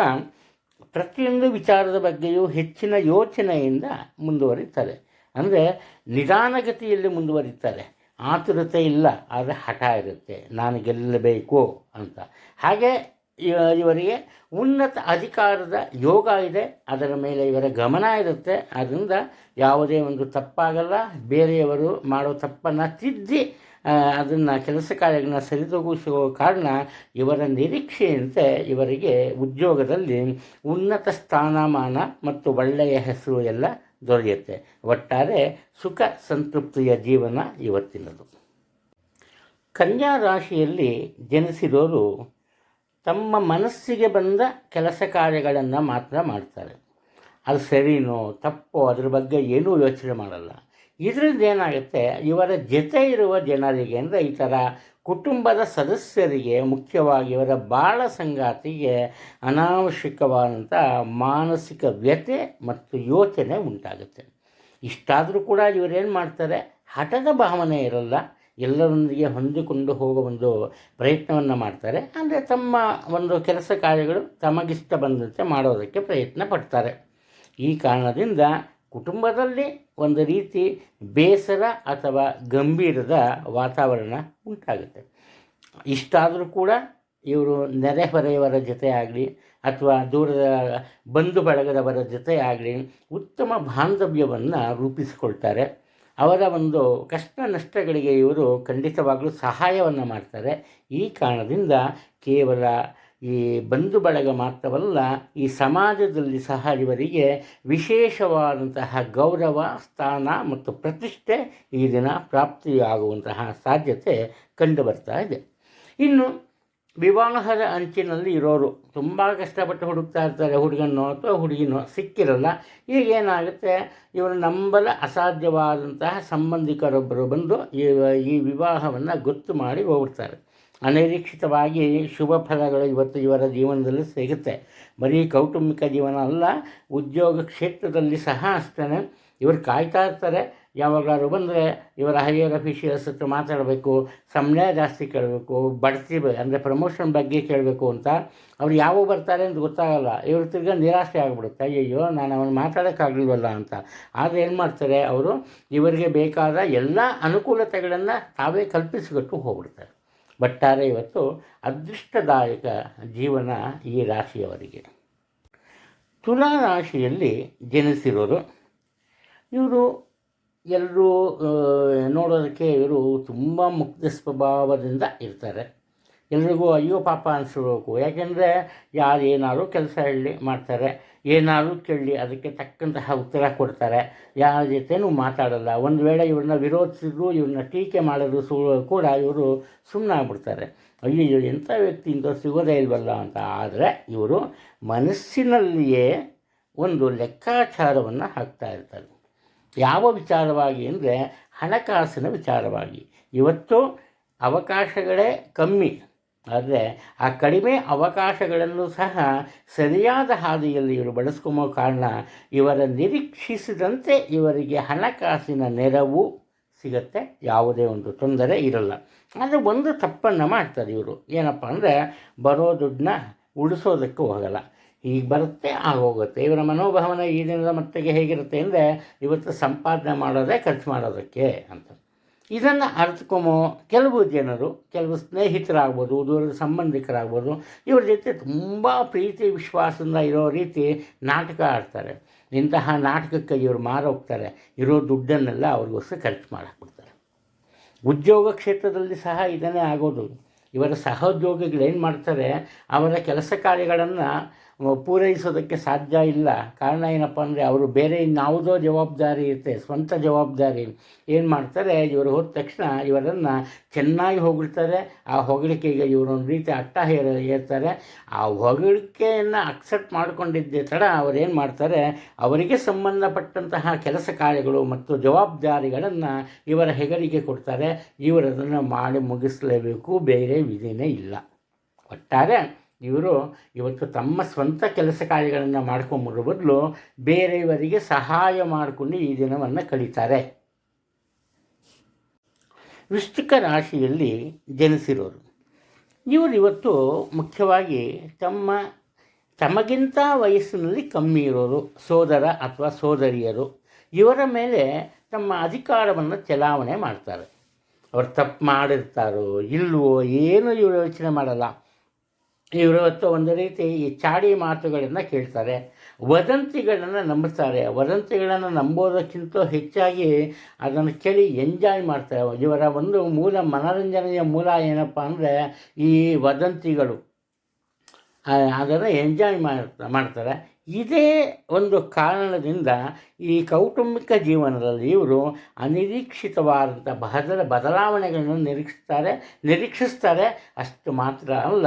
ಪ್ರತಿಯೊಂದು ವಿಚಾರದ ಬಗ್ಗೆಯೂ ಹೆಚ್ಚಿನ ಯೋಚನೆಯಿಂದ ಮುಂದುವರಿತಾರೆ ಅಂದರೆ ನಿಧಾನಗತಿಯಲ್ಲಿ ಮುಂದುವರಿತಾರೆ. ಆತುರತೆ ಇಲ್ಲ, ಆದರೆ ಹಠ ಇರುತ್ತೆ. ನಾನು ಗೆಲ್ಲಬೇಕು ಅಂತ. ಹಾಗೆ ಇವ- ಇವರಿಗೆ ಉನ್ನತ ಅಧಿಕಾರದ ಯೋಗ ಇದೆ, ಅದರ ಮೇಲೆ ಇವರ ಗಮನ ಇರುತ್ತೆ. ಅದರಿಂದ ಯಾವುದೇ ಒಂದು ತಪ್ಪಾಗಲ್ಲ, ಬೇರೆಯವರು ಮಾಡೋ ತಪ್ಪನ್ನು ತಿದ್ದಿ ಅದನ್ನು ಕೆಲಸ ಕಾರ್ಯಗಳನ್ನ ಸರಿದೂಗಿಸುವ ಕಾರಣ ಇವರ ನಿರೀಕ್ಷೆಯಂತೆ ಇವರಿಗೆ ಉದ್ಯೋಗದಲ್ಲಿ ಉನ್ನತ ಸ್ಥಾನಮಾನ ಮತ್ತು ಒಳ್ಳೆಯ ಹೆಸರು ಎಲ್ಲ ದೊರೆಯುತ್ತೆ. ಒಟ್ಟಾರೆ ಸುಖ ಸಂತೃಪ್ತಿಯ ಜೀವನ ಇವತ್ತಿನದು. ಕನ್ಯಾ ರಾಶಿಯಲ್ಲಿ ಜನಿಸಿದವರು ತಮ್ಮ ಮನಸ್ಸಿಗೆ ಬಂದ ಕೆಲಸ ಕಾರ್ಯಗಳನ್ನು ಮಾತ್ರ ಮಾಡ್ತಾರೆ. ಅದು ಸರಿನೋ ತಪ್ಪೋ ಅದ್ರ ಬಗ್ಗೆ ಏನೂ ಯೋಚನೆ ಮಾಡಲ್ಲ. ಇದರಿಂದ ಏನಾಗುತ್ತೆ? ಇವರ ಜೊತೆ ಇರುವ ಜನರಿಗೆ ಅಂದರೆ ಈ ಥರ ಕುಟುಂಬದ ಸದಸ್ಯರಿಗೆ ಮುಖ್ಯವಾಗಿ ಇವರ ಬಾಳ ಸಂಗಾತಿಗೆ ಅನಾವಶ್ಯಕವಾದಂಥ ಮಾನಸಿಕ ವ್ಯಥೆ ಮತ್ತು ಯೋಚನೆ ಉಂಟಾಗುತ್ತೆ. ಇಷ್ಟಾದರೂ ಕೂಡ ಇವರೇನು ಮಾಡ್ತಾರೆ? ಹಠದ ಭಾವನೆ ಇರಲ್ಲ. ಎಲ್ಲರೊಂದಿಗೆ ಹೊಂದಿಕೊಂಡು ಹೋಗೋ ಒಂದು ಪ್ರಯತ್ನವನ್ನು ಮಾಡ್ತಾರೆ. ಅಂದರೆ ತಮ್ಮ ಒಂದು ಕೆಲಸ ಕಾರ್ಯಗಳು ತಮಗಿಷ್ಟ ಬಂದಂತೆ ಮಾಡೋದಕ್ಕೆ ಪ್ರಯತ್ನ ಪಡ್ತಾರೆ. ಈ ಕಾರಣದಿಂದ ಕುಟುಂಬದಲ್ಲಿ ಒಂದು ರೀತಿ ಬೇಸರ ಅಥವಾ ಗಂಭೀರದ ವಾತಾವರಣ ಉಂಟಾಗುತ್ತೆ. ಇಷ್ಟಾದರೂ ಕೂಡ ಇವರು ನೆರೆಹೊರೆಯವರ ಜೊತೆ ಆಗಲಿ ಅಥವಾ ದೂರದ ಬಂಧು ಬಳಗದವರ ಜೊತೆ ಆಗಲಿ ಉತ್ತಮ ಬಾಂಧವ್ಯವನ್ನು ರೂಪಿಸಿಕೊಳ್ತಾರೆ. ಅವರ ಒಂದು ಕಷ್ಟ ನಷ್ಟಗಳಿಗೆ ಇವರು ಖಂಡಿತವಾಗಲೂ ಸಹಾಯವನ್ನು ಮಾಡ್ತಾರೆ. ಈ ಕಾರಣದಿಂದ ಕೇವಲ ಈ ಬಂಧು ಬಳಗ ಮಾತ್ರವಲ್ಲ, ಈ ಸಮಾಜದಲ್ಲಿ ಸಹ ಇವರಿಗೆ ವಿಶೇಷವಾದಂತಹ ಗೌರವ, ಸ್ಥಾನ ಮತ್ತು ಪ್ರತಿಷ್ಠೆ ಈ ದಿನ ಪ್ರಾಪ್ತಿಯಾಗುವಂತಹ ಸಾಧ್ಯತೆ ಕಂಡುಬರ್ತಾ ಇದೆ. ಇನ್ನು ವಿವಾಹದ ಅಂಚಿನಲ್ಲಿ ಇರೋರು ತುಂಬ ಕಷ್ಟಪಟ್ಟು ಹುಡುಕ್ತಾ ಇರ್ತಾರೆ, ಹುಡುಗನೋ ಅಥವಾ ಹುಡುಗಿನೋ ಸಿಕ್ಕಿರಲ್ಲ, ಈಗ ಏನಾಗುತ್ತೆ, ಇವರು ನಂಬಲ ಅಸಾಧ್ಯವಾದಂತಹ ಸಂಬಂಧಿಕರೊಬ್ಬರು ಬಂದು ಈ ಈ ವಿವಾಹವನ್ನು ಗೊತ್ತು ಮಾಡಿ ಹೋಗ್ಬಿಡ್ತಾರೆ. ಅನಿರೀಕ್ಷಿತವಾಗಿ ಶುಭ ಫಲಗಳು ಇವತ್ತು ಇವರ ಜೀವನದಲ್ಲಿ ಸಿಗುತ್ತೆ. ಬರೀ ಕೌಟುಂಬಿಕ ಜೀವನ ಅಲ್ಲ, ಉದ್ಯೋಗ ಕ್ಷೇತ್ರದಲ್ಲಿ ಸಹ ಅಷ್ಟೇ ಇವರು ಕಾಯ್ತಾ ಇರ್ತಾರೆ. ಯಾವಾಗಾದ್ರು ಬಂದರೆ ಇವರ ಹೈಯರ್ ಅಫಿಷಿಯಲ್ಸ್ ಹತ್ರ ಮಾತಾಡಬೇಕು ಸಂಬಳ ಜಾಸ್ತಿ ಕೇಳಬೇಕು, ಬಡ್ತಿ ಅಂದರೆ ಪ್ರಮೋಷನ್ ಬಗ್ಗೆ ಕೇಳಬೇಕು ಅಂತ. ಅವ್ರು ಯಾವಾಗ ಬರ್ತಾರೆ ಅಂತ ಗೊತ್ತಾಗಲ್ಲ. ಇವ್ರ ತಿರ್ಗ ನಿರಾಶೆ ಆಗಿಬಿಡುತ್ತೆ. ಅಯ್ಯಯ್ಯೋ, ನಾನು ಅವನು ಮಾತಾಡೋಕ್ಕಾಗಲಿಲ್ವಲ್ಲ ಅಂತ. ಆದರೆ ಏನು ಮಾಡ್ತಾರೆ ಅವರು? ಇವರಿಗೆ ಬೇಕಾದ ಎಲ್ಲ ಅನುಕೂಲತೆಗಳನ್ನು ತಾವೇ ಕಲ್ಪಿಸಿಕೊಟ್ಟು ಹೋಗ್ಬಿಡ್ತಾರೆ. ಒಟ್ಟಾರೆ ಇವತ್ತು ಅದೃಷ್ಟದಾಯಕ ಜೀವನ ಈ ರಾಶಿಯವರಿಗೆ. ತುಲಾ ರಾಶಿಯಲ್ಲಿ ಜನಿಸಿರೋರು, ಇವರು ಎಲ್ಲರೂ ನೋಡೋದಕ್ಕೆ ಇವರು ತುಂಬ ಮುಕ್ತ ಸ್ವಭಾವದಿಂದ ಇರ್ತಾರೆ. ಎಲ್ರಿಗೂ ಅಯ್ಯೋ ಪಾಪ ಅನಿಸ್ಬೇಕು ಯಾಕೆಂದರೆ ಯಾರು ಏನಾದರೂ ಕೆಲಸ ಹೇಳಿ ಮಾಡ್ತಾರೆ. ಏನಾದರೂ ಕೇಳಿ ಅದಕ್ಕೆ ತಕ್ಕಂತಹ ಉತ್ತರ ಕೊಡ್ತಾರೆ. ಯಾರ ಜೊತೆನೂ ಮಾತಾಡಲ್ಲ. ಒಂದು ವೇಳೆ ಇವ್ರನ್ನ ವಿರೋಧಿಸಿದ್ರು, ಇವ್ರನ್ನ ಟೀಕೆ ಮಾಡೋದು ಸು, ಕೂಡ ಇವರು ಸುಮ್ಮನಾಗ್ಬಿಡ್ತಾರೆ ಅಯ್ಯೋ ಎಂಥ ವ್ಯಕ್ತಿ ಸಿಗೋದೇ ಇಲ್ವಲ್ಲ ಅಂತ. ಆದರೆ ಇವರು ಮನಸ್ಸಿನಲ್ಲಿಯೇ ಒಂದು ಲೆಕ್ಕಾಚಾರವನ್ನು ಹಾಕ್ತಾ ಇರ್ತಾರೆ. ಯಾವ ವಿಚಾರವಾಗಿ ಅಂದರೆ ಹಣಕಾಸಿನ ವಿಚಾರವಾಗಿ. ಇವತ್ತು ಅವಕಾಶಗಳೇ ಕಮ್ಮಿ. ಆದರೆ ಆ ಕಡಿಮೆ ಅವಕಾಶಗಳನ್ನು ಸಹ ಸರಿಯಾದ ಹಾದಿಯಲ್ಲಿ ಇವರು ಬಳಸ್ಕೊಂಬೋ ಕಾರಣ ಇವರ ನಿರೀಕ್ಷಿಸಿದಂತೆ ಇವರಿಗೆ ಹಣಕಾಸಿನ ನೆರವು ಸಿಗತ್ತೆ. ಯಾವುದೇ ಒಂದು ತೊಂದರೆ ಇರಲ್ಲ. ಆದರೆ ಒಂದು ತಪ್ಪನ್ನು ಮಾಡ್ತಾರೆ ಇವರು. ಏನಪ್ಪ ಅಂದರೆ ಬರೋ ದುಡ್ಡನ್ನ ಉಳಿಸೋದಕ್ಕೆ ಹೋಗಲ್ಲ. ಈಗ ಬರುತ್ತೆ ಆಗೋಗುತ್ತೆ ಇವರ ಮನೋಭಾವನೆ ಈ ದಿನದ ಮಟ್ಟಿಗೆ ಹೇಗಿರುತ್ತೆ ಅಂದರೆ ಇವತ್ತು ಸಂಪಾದನೆ ಮಾಡೋದೇ ಖರ್ಚು ಮಾಡೋದಕ್ಕೆ ಅಂತ. ಇದನ್ನು ಅರ್ಥಕೊಂಬೋ ಕೆಲವು ಜನರು, ಕೆಲವು ಸ್ನೇಹಿತರಾಗ್ಬೋದು, ದೂರದ ಸಂಬಂಧಿಕರಾಗ್ಬೋದು, ಇವ್ರ ಜೊತೆ ತುಂಬ ಪ್ರೀತಿ, ವಿಶ್ವಾಸದಿಂದ ಇರೋ ರೀತಿ ನಾಟಕ ಆಡ್ತಾರೆ. ಇಂತಹ ನಾಟಕಕ್ಕೆ ಇವರು ಮಾರೋಗ್ತಾರೆ. ಇರೋ ದುಡ್ಡನ್ನೆಲ್ಲ ಅವ್ರಿಗೋಸ್ಕರ ಖರ್ಚು ಮಾಡಾಕ್ಬಿಡ್ತಾರೆ. ಉದ್ಯೋಗ ಕ್ಷೇತ್ರದಲ್ಲಿ ಸಹ ಇದನ್ನೇ ಆಗೋದು. ಇವರ ಸಹೋದ್ಯೋಗಿಗಳು ಏನು ಮಾಡ್ತಾರೆ, ಅವರ ಕೆಲಸ ಕಾರ್ಯಗಳನ್ನು ಪೂರೈಸೋದಕ್ಕೆ ಸಾಧ್ಯ ಇಲ್ಲ. ಕಾರಣ ಏನಪ್ಪ ಅಂದರೆ ಅವರು ಬೇರೆ ಇನ್ಯಾವುದೋ ಜವಾಬ್ದಾರಿ ಇರುತ್ತೆ, ಸ್ವಂತ ಜವಾಬ್ದಾರಿ. ಏನು ಮಾಡ್ತಾರೆ, ಇವರು ಹೋದ ತಕ್ಷಣ ಇವರನ್ನು ಚೆನ್ನಾಗಿ ಹೊಗಳ್ತಾರೆ. ಆ ಹೊಗಳಿಕೆಗೆ ಇವರೊಂದು ರೀತಿ ಅಟ್ಟ ಹೇರ ಏರ್ತಾರೆ ಆ ಹೊಗಳಿಕೆಯನ್ನು ಅಕ್ಸೆಪ್ಟ್ ಮಾಡಿಕೊಂಡಿದ್ದೇ ತಡ ಅವರೇನು ಮಾಡ್ತಾರೆ, ಅವರಿಗೆ ಸಂಬಂಧಪಟ್ಟಂತಹ ಕೆಲಸ ಕಾರ್ಯಗಳು ಮತ್ತು ಜವಾಬ್ದಾರಿಗಳನ್ನು ಇವರ ಹೆಗಲಿಗೆ ಕೊಡ್ತಾರೆ. ಇವರದನ್ನು ಮಾಡಿ ಮುಗಿಸಲೇಬೇಕು, ಬೇರೆ ವಿಧಿನೇ ಇಲ್ಲ. ಒಟ್ಟಾರೆ ಇವರು ಇವತ್ತು ತಮ್ಮ ಸ್ವಂತ ಕೆಲಸ ಕಾರ್ಯಗಳನ್ನು ಮಾಡ್ಕೊಂಬರೋ ಬದಲು ಬೇರೆಯವರಿಗೆ ಸಹಾಯ ಮಾಡಿಕೊಂಡು ಈ ದಿನವನ್ನು ಕಳೀತಾರೆ. ವೃಶ್ಚಿಕ ರಾಶಿಯಲ್ಲಿ ಜನಿಸಿರೋರು. ಇವರು ಇವತ್ತು ಮುಖ್ಯವಾಗಿ ತಮ್ಮ ತಮಗಿಂತ ವಯಸ್ಸಿನಲ್ಲಿ ಕಮ್ಮಿ ಇರೋರು, ಸೋದರ ಅಥವಾ ಸೋದರಿಯರು. ಇವರ ಮೇಲೆ ತಮ್ಮ ಅಧಿಕಾರವನ್ನು ಚಲಾವಣೆ ಮಾಡ್ತಾರೆ. ಅವ್ರು ತಪ್ಪು ಮಾಡಿರ್ತಾರೋ ಇಲ್ವೋ ಏನು ಇವರು ಯೋಚನೆ ಮಾಡಲ್ಲ. ಇವರು ಒಂದು ರೀತಿ ಈ ಚಾಡಿ ಮಾತುಗಳನ್ನು ಕೇಳ್ತಾರೆ. ವದಂತಿಗಳನ್ನು ನಂಬುತ್ತಾರೆ. ವದಂತಿಗಳನ್ನು ನಂಬೋದಕ್ಕಿಂತ ಹೆಚ್ಚಾಗಿ ಅದನ್ನು ಕೇಳಿ ಎಂಜಾಯ್ ಮಾಡ್ತಾರೆ. ಇವರ ಒಂದು ಮೂಲ ಮನೋರಂಜನೆಯ ಮೂಲ ಏನಪ್ಪ ಅಂದರೆ ಈ ವದಂತಿಗಳು. ಅದನ್ನು ಎಂಜಾಯ್ ಮಾಡ್ತಾರೆ. ಇದೇ ಒಂದು ಕಾರಣದಿಂದ ಈ ಕೌಟುಂಬಿಕ ಜೀವನದಲ್ಲಿ ಇವರು ಅನಿರೀಕ್ಷಿತವಾದಂಥ ಬಹಳ ಬದಲಾವಣೆಗಳನ್ನು ನಿರೀಕ್ಷಿಸ್ತಾರೆ ನಿರೀಕ್ಷಿಸ್ತಾರೆ. ಅಷ್ಟು ಮಾತ್ರ ಅಲ್ಲ,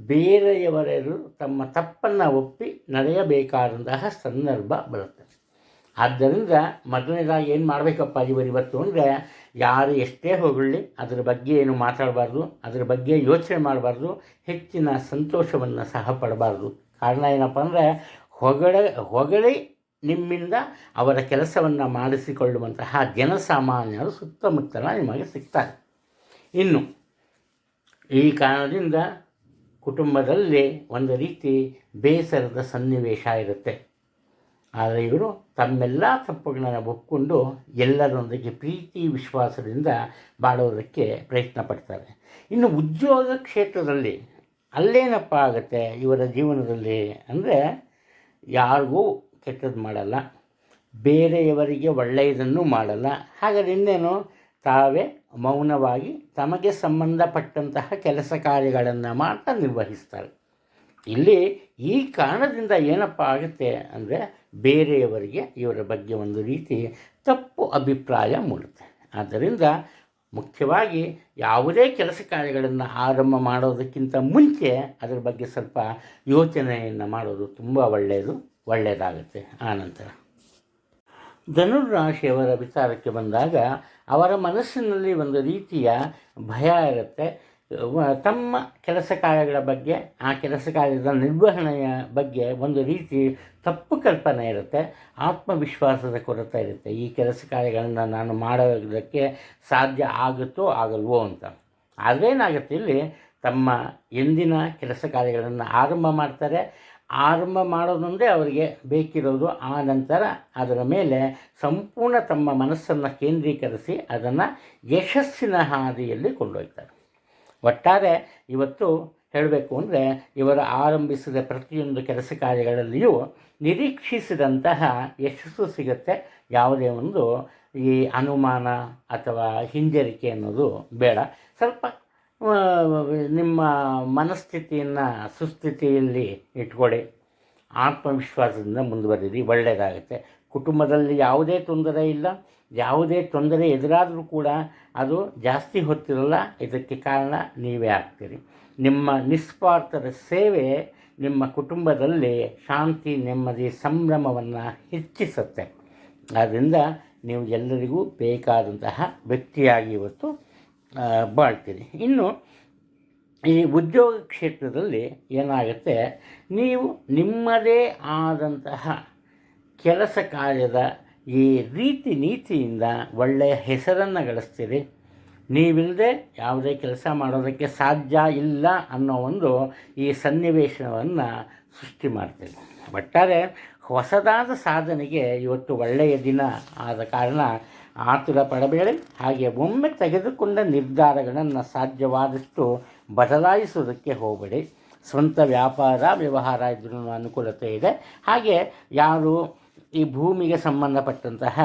ಬೇರೆಯವರೆಲ್ಲರೂ ತಮ್ಮ ತಪ್ಪನ್ನು ಒಪ್ಪಿ ನಡೆಯಬೇಕಾದಂತಹ ಸಂದರ್ಭ ಬರುತ್ತೆ. ಆದ್ದರಿಂದ ಮೊದಲನೇದಾಗಿ ಏನು ಮಾಡಬೇಕಪ್ಪ ಇವರು ಇವತ್ತು ಅಂದರೆ ಯಾರು ಎಷ್ಟೇ ಹೊಗಳಿ ಅದರ ಬಗ್ಗೆ ಏನು ಮಾತಾಡಬಾರ್ದು, ಅದರ ಬಗ್ಗೆ ಯೋಚನೆ ಮಾಡಬಾರ್ದು, ಹೆಚ್ಚಿನ ಸಂತೋಷವನ್ನು ಸಹ ಪಡಬಾರ್ದು. ಕಾರಣ ಏನಪ್ಪ ಅಂದರೆ ಹೊಗಳ, ಹೊಗಳಿ ನಿಮ್ಮಿಂದ ಅವರ ಕೆಲಸವನ್ನು ಮಾಡಿಸಿಕೊಳ್ಳುವಂತಹ ಜನಸಾಮಾನ್ಯರು ಸುತ್ತಮುತ್ತಲ ನಿಮಗೆ ಸಿಗ್ತಾರೆ. ಇನ್ನು ಈ ಕಾರಣದಿಂದ ಕುಟುಂಬದಲ್ಲಿ ಒಂದು ರೀತಿ ಬೇಸರದ ಸನ್ನಿವೇಶ ಇರುತ್ತೆ. ಆದರೆ ಇವರು ತಮ್ಮೆಲ್ಲ ತಪ್ಪುಗಳನ್ನು ಒಪ್ಪಿಕೊಂಡು ಎಲ್ಲರೊಂದಿಗೆ ಪ್ರೀತಿ, ವಿಶ್ವಾಸದಿಂದ ಮಾಡೋದಕ್ಕೆ ಪ್ರಯತ್ನ ಪಡ್ತಾರೆ. ಇನ್ನು ಉದ್ಯೋಗ ಕ್ಷೇತ್ರದಲ್ಲಿ ಅಲ್ಲೇನಪ್ಪ ಆಗುತ್ತೆ ಇವರ ಜೀವನದಲ್ಲಿ ಅಂದರೆ ಯಾರಿಗೂ ಕೆಟ್ಟದ್ದು ಮಾಡಲ್ಲ, ಬೇರೆಯವರಿಗೆ ಒಳ್ಳೆಯದನ್ನು ಮಾಡಲ್ಲ. ಹಾಗಾದ್ರೆ ಇನ್ನೇನು? ತಾವೇ ಮೌನವಾಗಿ ತಮಗೆ ಸಂಬಂಧಪಟ್ಟಂತಹ ಕೆಲಸ ಕಾರ್ಯಗಳನ್ನು ಮಾತ್ರ ನಿರ್ವಹಿಸ್ತಾರೆ. ಇಲ್ಲಿ ಈ ಕಾರಣದಿಂದ ಏನಪ್ಪ ಆಗುತ್ತೆ ಅಂದರೆ ಬೇರೆಯವರಿಗೆ ಇವರ ಬಗ್ಗೆ ಒಂದು ರೀತಿ ತಪ್ಪು ಅಭಿಪ್ರಾಯ ಮೂಡುತ್ತೆ. ಆದ್ದರಿಂದ ಮುಖ್ಯವಾಗಿ ಯಾವುದೇ ಕೆಲಸ ಕಾರ್ಯಗಳನ್ನು ಆರಂಭ ಮಾಡೋದಕ್ಕಿಂತ ಮುಂಚೆ ಅದರ ಬಗ್ಗೆ ಸ್ವಲ್ಪ ಯೋಚನೆಯನ್ನು ಮಾಡೋದು ತುಂಬ ಒಳ್ಳೆಯದು, ಒಳ್ಳೆಯದಾಗುತ್ತೆ. ಆನಂತರ ಧನುರ್ರಾಶಿಯವರ ವಿಚಾರಕ್ಕೆ ಬಂದಾಗ ಅವರ ಮನಸ್ಸಿನಲ್ಲಿ ಒಂದು ರೀತಿಯ ಭಯ ಇರುತ್ತೆ. ತಮ್ಮ ಕೆಲಸ ಕಾರ್ಯಗಳ ಬಗ್ಗೆ, ಆ ಕೆಲಸ ಕಾರ್ಯದ ನಿರ್ವಹಣೆಯ ಬಗ್ಗೆ ಒಂದು ರೀತಿ ತಪ್ಪು ಕಲ್ಪನೆ ಇರುತ್ತೆ, ಆತ್ಮವಿಶ್ವಾಸದ ಕೊರತೆ ಇರುತ್ತೆ. ಈ ಕೆಲಸ ಕಾರ್ಯಗಳನ್ನು ನಾನು ಮಾಡೋದಕ್ಕೆ ಸಾಧ್ಯ ಆಗುತ್ತೋ ಆಗಲ್ವೋ ಅಂತ. ಆದ್ರೇನಾಗುತ್ತೆ ಇಲ್ಲಿ ತಮ್ಮ ಎಂದಿನ ಕೆಲಸ ಕಾರ್ಯಗಳನ್ನು ಆರಂಭ ಮಾಡ್ತಾರೆ. ಆರಂಭ ಮಾಡೋದೊಂದೇ ಅವರಿಗೆ ಬೇಕಿರೋದು ಆ ನಂತರ ಅದರ ಮೇಲೆ ಸಂಪೂರ್ಣ ತಮ್ಮ ಮನಸ್ಸನ್ನು ಕೇಂದ್ರೀಕರಿಸಿ ಅದನ್ನು ಯಶಸ್ಸಿನ ಹಾದಿಯಲ್ಲಿ ಕೊಂಡೊಯ್ತಾರೆ. ಒಟ್ಟಾರೆ ಇವತ್ತು ಹೇಳಬೇಕು ಅಂದರೆ ಇವರು ಆರಂಭಿಸಿದ ಪ್ರತಿಯೊಂದು ಕೆಲಸ ಕಾರ್ಯಗಳಲ್ಲಿಯೂ ನಿರೀಕ್ಷಿಸಿದಂತಹ ಯಶಸ್ಸು ಸಿಗುತ್ತೆ. ಯಾವುದೇ ಒಂದು ಈ ಅನುಮಾನ ಅಥವಾ ಹಿಂಜರಿಕೆ ಅನ್ನೋದು ಬೇಡ. ಸ್ವಲ್ಪ ನಿಮ್ಮ ಮನಸ್ಥಿತಿಯನ್ನು ಸುಸ್ಥಿತಿಯಲ್ಲಿ ಇಟ್ಕೊಳ್ಳಿ. ಆತ್ಮವಿಶ್ವಾಸದಿಂದ ಮುಂದುವರಿರಿ. ಒಳ್ಳೆಯದಾಗುತ್ತೆ. ಕುಟುಂಬದಲ್ಲಿ ಯಾವುದೇ ತೊಂದರೆ ಇಲ್ಲ. ಯಾವುದೇ ತೊಂದರೆ ಎದುರಾದರೂ ಕೂಡ ಅದು ಜಾಸ್ತಿ ಹೊತ್ತಿರಲ್ಲ, ಇದಕ್ಕೆ ಕಾರಣ ನೀವೇ ಆಗ್ತೀರಿ. ನಿಮ್ಮ ನಿಸ್ವಾರ್ಥದ ಸೇವೆ ನಿಮ್ಮ ಕುಟುಂಬದಲ್ಲಿ ಶಾಂತಿ, ನೆಮ್ಮದಿ, ಸಂಭ್ರಮವನ್ನು ಹೆಚ್ಚಿಸುತ್ತೆ. ಆದ್ದರಿಂದ ನೀವು ಎಲ್ಲರಿಗೂ ಬೇಕಾದಂತಹ ವ್ಯಕ್ತಿಯಾಗಿ ಇವತ್ತು ಬಾಳ್ತೀರಿ. ಇನ್ನು ಈ ಉದ್ಯೋಗ ಕ್ಷೇತ್ರದಲ್ಲಿ ಏನಾಗುತ್ತೆ, ನೀವು ನಿಮ್ಮದೇ ಆದಂತಹ ಕೆಲಸ ಕಾರ್ಯದ ಈ ರೀತಿ ನೀತಿಯಿಂದ ಒಳ್ಳೆಯ ಹೆಸರನ್ನು ಗಳಿಸ್ತೀರಿ. ನೀವಿಲ್ಲದೆ ಯಾವುದೇ ಕೆಲಸ ಮಾಡೋದಕ್ಕೆ ಸಾಧ್ಯ ಇಲ್ಲ ಅನ್ನೋ ಒಂದು ಈ ಸನ್ನಿವೇಶವನ್ನು ಸೃಷ್ಟಿ ಮಾಡ್ತೀರಿ. ಒಟ್ಟಾರೆ ಹೊಸದಾದ ಸಾಧನೆಗೆ ಇವತ್ತು ಒಳ್ಳೆಯ ದಿನ ಆದ ಕಾರಣ ಆತುರ ಪಡಬೇಡಿ. ಹಾಗೆ ಒಮ್ಮೆ ತೆಗೆದುಕೊಂಡ ನಿರ್ಧಾರಗಳನ್ನು ಸಾಧ್ಯವಾದಷ್ಟು ಬದಲಾಯಿಸೋದಕ್ಕೆ ಹೋಗಬೇಡಿ. ಸ್ವಂತ ವ್ಯಾಪಾರ, ವ್ಯವಹಾರ ಇದ್ರೂ ಅನುಕೂಲತೆ ಇದೆ. ಹಾಗೆ ಯಾರು ಈ ಭೂಮಿಗೆ ಸಂಬಂಧಪಟ್ಟಂತಹ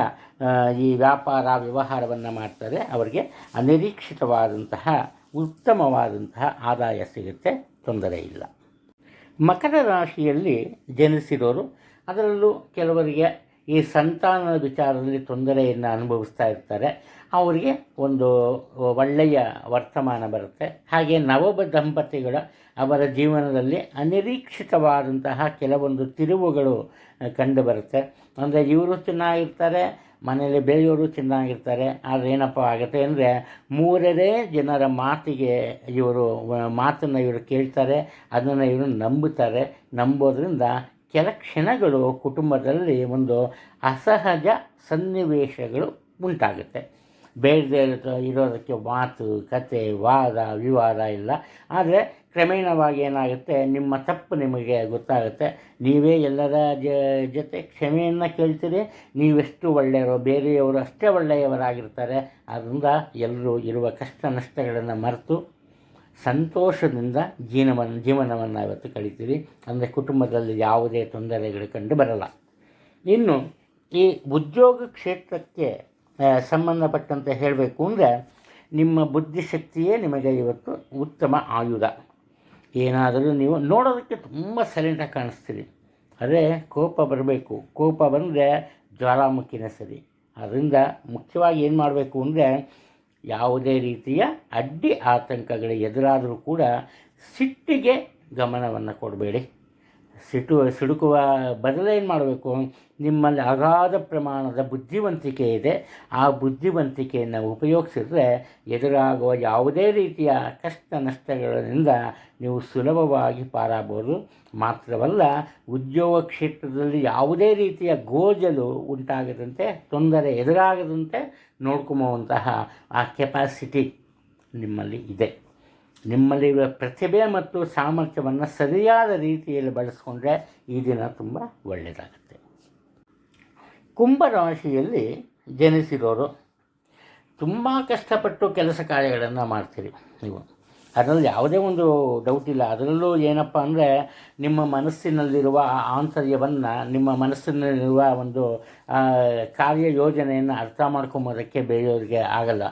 ಈ ವ್ಯಾಪಾರ ವ್ಯವಹಾರವನ್ನು ಮಾಡ್ತಾರೆ. ಅವರಿಗೆ ಅನಿರೀಕ್ಷಿತವಾದಂತಹ, ಉತ್ತಮವಾದಂತಹ ಆದಾಯ ಸಿಗುತ್ತೆ. ತೊಂದರೆ ಇಲ್ಲ. ಮಕರ ರಾಶಿಯಲ್ಲಿ ಜನಿಸಿರೋರು ಅದರಲ್ಲೂ ಕೆಲವರಿಗೆ ಈ ಸಂತಾನದ ವಿಚಾರದಲ್ಲಿ ತೊಂದರೆಯನ್ನು ಅನುಭವಿಸ್ತಾ ಇರ್ತಾರೆ. ಅವರಿಗೆ ಒಂದು ಒಳ್ಳೆಯ ವರ್ತಮಾನ ಬರುತ್ತೆ. ಹಾಗೆ ನವ ದಂಪತಿಗಳ ಅವರ ಜೀವನದಲ್ಲಿ ಅನಿರೀಕ್ಷಿತವಾದಂತಹ ಕೆಲವೊಂದು ತಿರುವುಗಳು ಕಂಡು ಬರುತ್ತೆ. ಅಂದರೆ ಇವರು ಚೆನ್ನಾಗಿರ್ತಾರೆ, ಮನೆಯಲ್ಲಿ ಬೇರೆಯವರು ಚೆನ್ನಾಗಿರ್ತಾರೆ, ಆದರೆ ಏನಪ್ಪ ಆಗುತ್ತೆ ಅಂದರೆ ಮೂರರೇ ಜನರ ಮಾತಿಗೆ ಇವರು, ಮಾತನ್ನು ಇವರು ಕೇಳ್ತಾರೆ, ಅದನ್ನು ಇವರು ನಂಬುತ್ತಾರೆ. ನಂಬೋದ್ರಿಂದ ಕೆಲ ಕ್ಷಣಗಳು ಕುಟುಂಬದಲ್ಲಿ ಒಂದು ಅಸಹಜ ಸನ್ನಿವೇಶಗಳು ಉಂಟಾಗುತ್ತೆ. ಬೇಡದೇ ಇರೋದಕ್ಕೆ ಮಾತು, ಕತೆ, ವಾದ, ವಿವಾದ ಇಲ್ಲ. ಆದರೆ ಕ್ರಮೇಣವಾಗಿ ಏನಾಗುತ್ತೆ, ನಿಮ್ಮ ತಪ್ಪು ನಿಮಗೆ ಗೊತ್ತಾಗುತ್ತೆ. ನೀವೇ ಎಲ್ಲರ ಜೊತೆ ಕ್ಷಮೆಯನ್ನು ಕೇಳ್ತೀರಿ. ನೀವೆಷ್ಟು ಒಳ್ಳೆಯವರು ಬೇರೆಯವರು ಅಷ್ಟೇ ಒಳ್ಳೆಯವರಾಗಿರ್ತಾರೆ. ಆದ್ದರಿಂದ ಎಲ್ಲರೂ ಇರುವ ಕಷ್ಟ ನಷ್ಟಗಳನ್ನು ಮರೆತು ಸಂತೋಷದಿಂದ ಜೀವನವನ್ನು ಜೀವನವನ್ನು ಇವತ್ತು ಕಳಿತೀರಿ. ಅಂದರೆ ಕುಟುಂಬದಲ್ಲಿ ಯಾವುದೇ ತೊಂದರೆಗಳು ಕಂಡು ಬರಲ್ಲ. ಇನ್ನು ಈ ಉದ್ಯೋಗ ಕ್ಷೇತ್ರಕ್ಕೆ ಸಂಬಂಧಪಟ್ಟಂತೆ ಹೇಳಬೇಕು ಅಂದರೆ ನಿಮ್ಮ ಬುದ್ಧಿಶಕ್ತಿಯೇ ನಿಮಗೆ ಇವತ್ತು ಉತ್ತಮ ಆಯುಧ. ಏನಾದರೂ ನೀವು ನೋಡೋದಕ್ಕೆ ತುಂಬ ಸೈಲೆಂಟಾಗಿ ಕಾಣಿಸ್ತೀರಿ. ಅದೇ ಕೋಪ ಬರಬೇಕು. ಕೋಪ ಬಂದರೆ ಜ್ವಾಲಾಮುಖಿನ ಸರಿ. ಅದರಿಂದ ಮುಖ್ಯವಾಗಿ ಏನು ಮಾಡಬೇಕು ಅಂದರೆ ಯಾವುದೇ ರೀತಿಯ ಅಡ್ಡಿ ಆತಂಕಗಳು ಎದುರಾದರೂ ಕೂಡ ಸಿಟ್ಟಿಗೆ ಗಮನವನ್ನು ಕೊಡಬೇಡಿ. ಸಿಟ್ಟು ಸಿಡುಕುವ ಬದಲೇನು ಮಾಡಬೇಕು? ನಿಮ್ಮಲ್ಲಿ ಅಗಾಧ ಪ್ರಮಾಣದ ಬುದ್ಧಿವಂತಿಕೆ ಇದೆ. ಆ ಬುದ್ಧಿವಂತಿಕೆಯನ್ನು ಉಪಯೋಗಿಸಿದ್ರೆ ಎದುರಾಗುವ ಯಾವುದೇ ರೀತಿಯ ಕಷ್ಟ ನಷ್ಟಗಳಿಂದ ನೀವು ಸುಲಭವಾಗಿ ಪಾರಾಗಬಹುದು ಮಾತ್ರವಲ್ಲ, ಉದ್ಯೋಗ ಕ್ಷೇತ್ರದಲ್ಲಿ ಯಾವುದೇ ರೀತಿಯ ಗೋಜಲು ಉಂಟಾಗದಂತೆ, ತೊಂದರೆ ಎದುರಾಗದಂತೆ ನೋಡ್ಕೊಂಬುವಂತಹ ಆ ಕೆಪಾಸಿಟಿ ನಿಮ್ಮಲ್ಲಿ ಇದೆ. ನಿಮ್ಮಲ್ಲಿರುವ ಪ್ರತಿಭೆ ಮತ್ತು ಸಾಮರ್ಥ್ಯವನ್ನು ಸರಿಯಾದ ರೀತಿಯಲ್ಲಿ ಬಳಸಿಕೊಂಡ್ರೆ ಈ ದಿನ ತುಂಬ ಒಳ್ಳೆಯದಾಗುತ್ತೆ. ಕುಂಭರಾಶಿಯಲ್ಲಿ ಜನಿಸಿರೋರು ತುಂಬ ಕಷ್ಟಪಟ್ಟು ಕೆಲಸ ಕಾರ್ಯಗಳನ್ನು ಮಾಡ್ತೀರಿ ನೀವು. ಅದರಲ್ಲಿ ಯಾವುದೇ ಒಂದು ಡೌಟ್ ಇಲ್ಲ. ಅದರಲ್ಲೂ ಏನಪ್ಪ ಅಂದರೆ ನಿಮ್ಮ ಮನಸ್ಸಿನಲ್ಲಿರುವ ಆಂತರ್ಯವನ್ನು, ನಿಮ್ಮ ಮನಸ್ಸಿನಲ್ಲಿರುವ ಒಂದು ಕಾರ್ಯ ಯೋಜನೆಯನ್ನು ಅರ್ಥ ಮಾಡ್ಕೊಂಬೋದಕ್ಕೆ ಬೇರೆಯವರಿಗೆ ಆಗಲ್ಲ.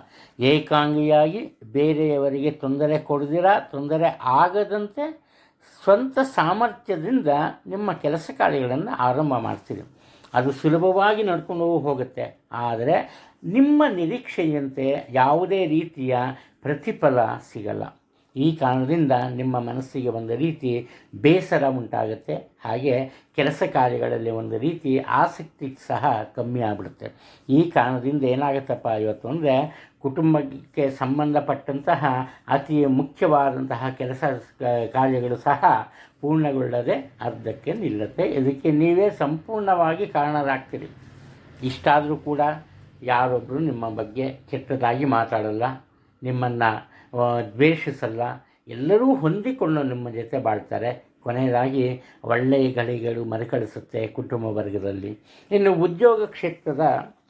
ಏಕಾಂಗಿಯಾಗಿ ಬೇರೆಯವರಿಗೆ ತೊಂದರೆ ಕೊಡದಿರ, ತೊಂದರೆ ಆಗದಂತೆ ಸ್ವಂತ ಸಾಮರ್ಥ್ಯದಿಂದ ನಿಮ್ಮ ಕೆಲಸ ಕಾರ್ಯಗಳನ್ನು ಆರಂಭ ಮಾಡ್ತೀರಿ. ಅದು ಸುಲಭವಾಗಿ ನಡ್ಕೊಂಡು ಹೋಗುತ್ತೆ. ಆದರೆ ನಿಮ್ಮ ನಿರೀಕ್ಷೆಯಂತೆ ಯಾವುದೇ ರೀತಿಯ ಪ್ರತಿಫಲ ಸಿಗಲ್ಲ. ಈ ಕಾರಣದಿಂದ ನಿಮ್ಮ ಮನಸ್ಸಿಗೆ ಒಂದು ರೀತಿ ಬೇಸರ ಉಂಟಾಗುತ್ತೆ. ಹಾಗೆ ಕೆಲಸ ಕಾರ್ಯಗಳಲ್ಲಿ ಒಂದು ರೀತಿ ಆಸಕ್ತಿ ಸಹ ಕಮ್ಮಿ ಆಗ್ಬಿಡುತ್ತೆ. ಈ ಕಾರಣದಿಂದ ಏನಾಗುತ್ತಪ್ಪ ಇವತ್ತು ಅಂದರೆ ಕುಟುಂಬಕ್ಕೆ ಸಂಬಂಧಪಟ್ಟಂತಹ ಅತಿ ಮುಖ್ಯವಾದಂತಹ ಕೆಲಸ ಕಾರ್ಯಗಳು ಸಹ ಪೂರ್ಣಗೊಳ್ಳದೆ ಅರ್ಧಕ್ಕೆ ನಿಲ್ಲುತ್ತೆ. ಇದಕ್ಕೆ ನೀವೇ ಸಂಪೂರ್ಣವಾಗಿ ಕಾರಣರಾಗ್ತೀರಿ. ಇಷ್ಟಾದರೂ ಕೂಡ ಯಾರೊಬ್ಬರು ನಿಮ್ಮ ಬಗ್ಗೆ ಕೆಟ್ಟದಾಗಿ ಮಾತಾಡಲ್ಲ. ನಿಮ್ಮನ್ನು ದ್ವೇಷಿಸಲ್ಲ. ಎಲ್ಲರೂ ಹೊಂದಿಕೊಂಡು ನಿಮ್ಮ ಜೊತೆ ಬಾಳ್ತಾರೆ. ಕೊನೆಯದಾಗಿ ಒಳ್ಳೆಯ ಗಳಿಗಳು ಮರುಕಳಿಸುತ್ತೆ ಕುಟುಂಬ ವರ್ಗದಲ್ಲಿ. ಇನ್ನು ಉದ್ಯೋಗ ಕ್ಷೇತ್ರದ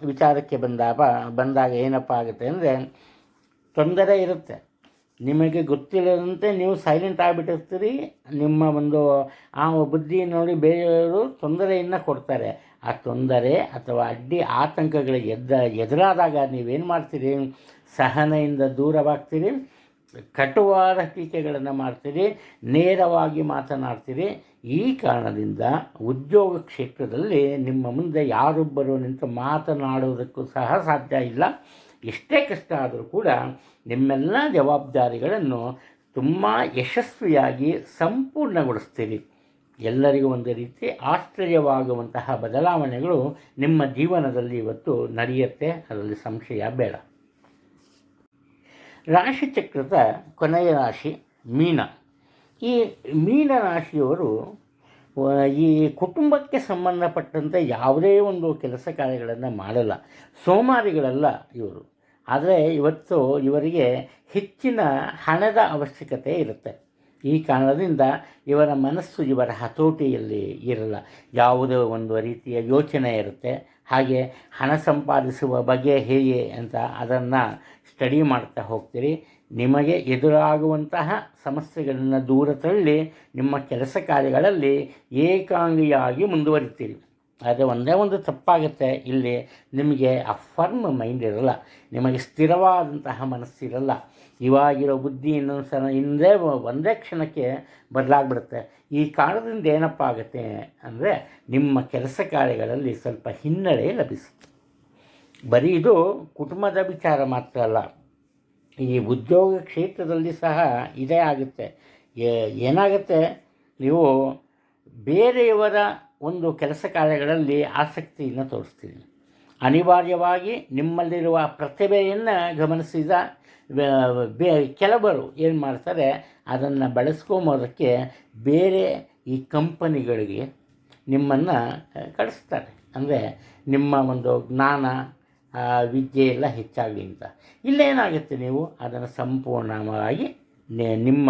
ವಿಚಾರಕ್ಕೆ ಬಂದಾಗ ಬಂದಾಗ ಏನಪ್ಪ ಆಗುತ್ತೆ ಅಂದರೆ, ತೊಂದರೆ ಇರುತ್ತೆ. ನಿಮಗೆ ಗೊತ್ತಿಲ್ಲದಂತೆ ನೀವು ಸೈಲೆಂಟ್ ಆಗಿಬಿಟ್ಟಿರ್ತೀರಿ. ನಿಮ್ಮ ಒಂದು, ಆ ಬುದ್ಧಿ ನೋಡಿ ಬೇರೆಯವರು ತೊಂದರೆಯನ್ನು ಕೊಡ್ತಾರೆ. ಆ ತೊಂದರೆ ಅಥವಾ ಅಡ್ಡಿ ಆತಂಕಗಳಿಗೆ ಎದ್ದ ಎದುರಾದಾಗ ನೀವೇನು ಮಾಡ್ತೀರಿ? ಸಹನೆಯಿಂದ ದೂರವಾಗ್ತೀರಿ? ಕಟುವಾದ ಟೀಕೆಗಳನ್ನು ಮಾಡ್ತೀರಿ? ನೇರವಾಗಿ ಮಾತನಾಡ್ತೀರಿ? ಈ ಕಾರಣದಿಂದ ಉದ್ಯೋಗ ಕ್ಷೇತ್ರದಲ್ಲಿ ನಿಮ್ಮ ಮುಂದೆ ಯಾರೊಬ್ಬರು ನಿಂತು ಮಾತನಾಡುವುದಕ್ಕೂ ಸಹ ಸಾಧ್ಯ ಇಲ್ಲ. ಎಷ್ಟೇ ಕಷ್ಟ ಆದರೂ ಕೂಡ ನಿಮ್ಮೆಲ್ಲ ಜವಾಬ್ದಾರಿಗಳನ್ನು ತುಂಬ ಯಶಸ್ವಿಯಾಗಿ ಸಂಪೂರ್ಣಗೊಳಿಸ್ತೀರಿ. ಎಲ್ಲರಿಗೂ ಒಂದು ರೀತಿ ಆಶ್ಚರ್ಯವಾಗುವಂತಹ ಬದಲಾವಣೆಗಳು ನಿಮ್ಮ ಜೀವನದಲ್ಲಿ ಇವತ್ತು ನಡೆಯುತ್ತೆ ಅದರಲ್ಲಿ ಸಂಶಯ ಬೇಡ. ರಾಶಿಚಕ್ರದ ಕೊನೆಯ ರಾಶಿ ಮೀನ. ಈ ಮೀನ ರಾಶಿಯವರು ಈ ಕುಟುಂಬಕ್ಕೆ ಸಂಬಂಧಪಟ್ಟಂತೆ ಯಾವುದೇ ಒಂದು ಕೆಲಸ ಕಾರ್ಯಗಳನ್ನು ಮಾಡಲ್ಲ. ಸೋಮಾರಿಗಳಲ್ಲ ಇವರು. ಆದರೆ ಇವತ್ತು ಇವರಿಗೆ ಹೆಚ್ಚಿನ ಹಣದ ಅವಶ್ಯಕತೆ ಇರುತ್ತೆ. ಈ ಕಾರಣದಿಂದ ಇವರ ಮನಸ್ಸು ಇವರ ಹತೋಟಿಯಲ್ಲಿ ಇರಲ್ಲ. ಯಾವುದೋ ಒಂದು ರೀತಿಯ ಯೋಚನೆ ಇರುತ್ತೆ. ಹಾಗೆ ಹಣ ಸಂಪಾದಿಸುವ ಬಗೆ ಹೇಗೆ ಅಂತ ಅದನ್ನು ಸ್ಟಡಿ ಮಾಡ್ತಾ ಹೋಗ್ತೀರಿ. ನಿಮಗೆ ಎದುರಾಗುವಂತಹ ಸಮಸ್ಯೆಗಳನ್ನು ದೂರ ತಳ್ಳಿ ನಿಮ್ಮ ಕೆಲಸ ಕಾರ್ಯಗಳಲ್ಲಿ ಏಕಾಂಗಿಯಾಗಿ ಮುಂದುವರಿತೀರಿ. ಆದರೆ ಒಂದೇ ಒಂದು ತಪ್ಪಾಗುತ್ತೆ. ಇಲ್ಲಿ ನಿಮಗೆ ಅಫರ್ಮ್ ಫರ್ಮ್ ಮೈಂಡ್ ಇರಲ್ಲ. ನಿಮಗೆ ಸ್ಥಿರವಾದಂತಹ ಮನಸ್ಸಿರಲ್ಲ. ಇವಾಗಿರೋ ಬುದ್ಧಿ ಇನ್ನೊಂದು ಸಲ ಹಿಂದೆ ಒಂದೇ ಕ್ಷಣಕ್ಕೆ ಬದಲಾಗ್ಬಿಡುತ್ತೆ. ಈ ಕಾರಣದಿಂದ ಏನಪ್ಪ ಆಗುತ್ತೆ ಅಂದರೆ ನಿಮ್ಮ ಕೆಲಸ ಕಾರ್ಯಗಳಲ್ಲಿ ಸ್ವಲ್ಪ ಹಿನ್ನಡೆ ಲಭಿಸುತ್ತೆ. ಬರೀ ಇದು ಕುಟುಂಬದ ವಿಚಾರ ಮಾತ್ರ ಅಲ್ಲ, ಈ ಉದ್ಯೋಗ ಕ್ಷೇತ್ರದಲ್ಲಿ ಸಹ ಇದೇ ಆಗುತ್ತೆ. ಏನಾಗುತ್ತೆ? ನೀವು ಬೇರೆಯವರ ಒಂದು ಕೆಲಸ ಕಾರ್ಯಗಳಲ್ಲಿ ಆಸಕ್ತಿಯನ್ನು ತೋರಿಸ್ತೀರಿ. ಅನಿವಾರ್ಯವಾಗಿ ನಿಮ್ಮಲ್ಲಿರುವ ಪ್ರತಿಭೆಯನ್ನು ಗಮನಿಸಿದ ಕೆಲವರು ಏನು ಮಾಡ್ತಾರೆ, ಅದನ್ನು ಬಳಸ್ಕೊಂಬೋದಕ್ಕೆ ಬೇರೆ ಈ ಕಂಪನಿಗಳಿಗೆ ನಿಮ್ಮನ್ನು ಕಳಿಸ್ತಾರೆ. ಅಂದರೆ ನಿಮ್ಮ ಒಂದು ಜ್ಞಾನ ವಿದ್ಯೆ ಎಲ್ಲ ಹೆಚ್ಚಾಗಲಿ ಅಂತ. ಇಲ್ಲೇನಾಗುತ್ತೆ ನೀವು? ಅದನ್ನು ಸಂಪೂರ್ಣವಾಗಿ ನಿಮ್ಮ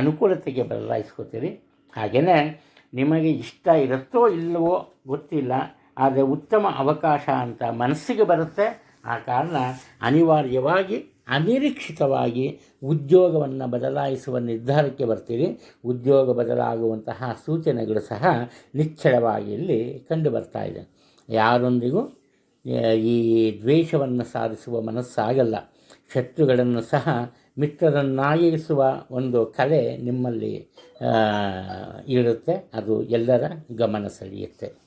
ಅನುಕೂಲತೆಗೆ ಬದಲಾಯಿಸ್ಕೋತೀರಿ. ಹಾಗೆಯೇ ನಿಮಗೆ ಇಷ್ಟ ಇರುತ್ತೋ ಇಲ್ಲವೋ ಗೊತ್ತಿಲ್ಲ. ಆದರೆ ಉತ್ತಮ ಅವಕಾಶ ಅಂತ ಮನಸ್ಸಿಗೆ ಬರುತ್ತೆ. ಆ ಕಾರಣ ಅನಿವಾರ್ಯವಾಗಿ, ಅನಿರೀಕ್ಷಿತವಾಗಿ ಉದ್ಯೋಗವನ್ನು ಬದಲಾಯಿಸುವ ನಿರ್ಧಾರಕ್ಕೆ ಬರ್ತೀರಿ. ಉದ್ಯೋಗ ಬದಲಾಗುವಂತಹ ಸೂಚನೆಗಳು ಸಹ ನಿಚ್ಚಳವಾಗಿ ಇಲ್ಲಿ ಕಂಡು ಬರ್ತಾ ಇದೆ. ಯಾರೊಂದಿಗೂ ಈ ದ್ವೇಷವನ್ನು ಸಾಧಿಸುವ ಮನಸ್ಸಾಗಲ್ಲ. ಶತ್ರುಗಳನ್ನು ಸಹ ಮಿತ್ರರನ್ನಾಗಿಸುವ ಒಂದು ಕಲೆ ನಿಮ್ಮಲ್ಲಿ ಇರುತ್ತೆ. ಅದು ಎಲ್ಲರ ಗಮನ ಸೆಳೆಯುತ್ತೆ.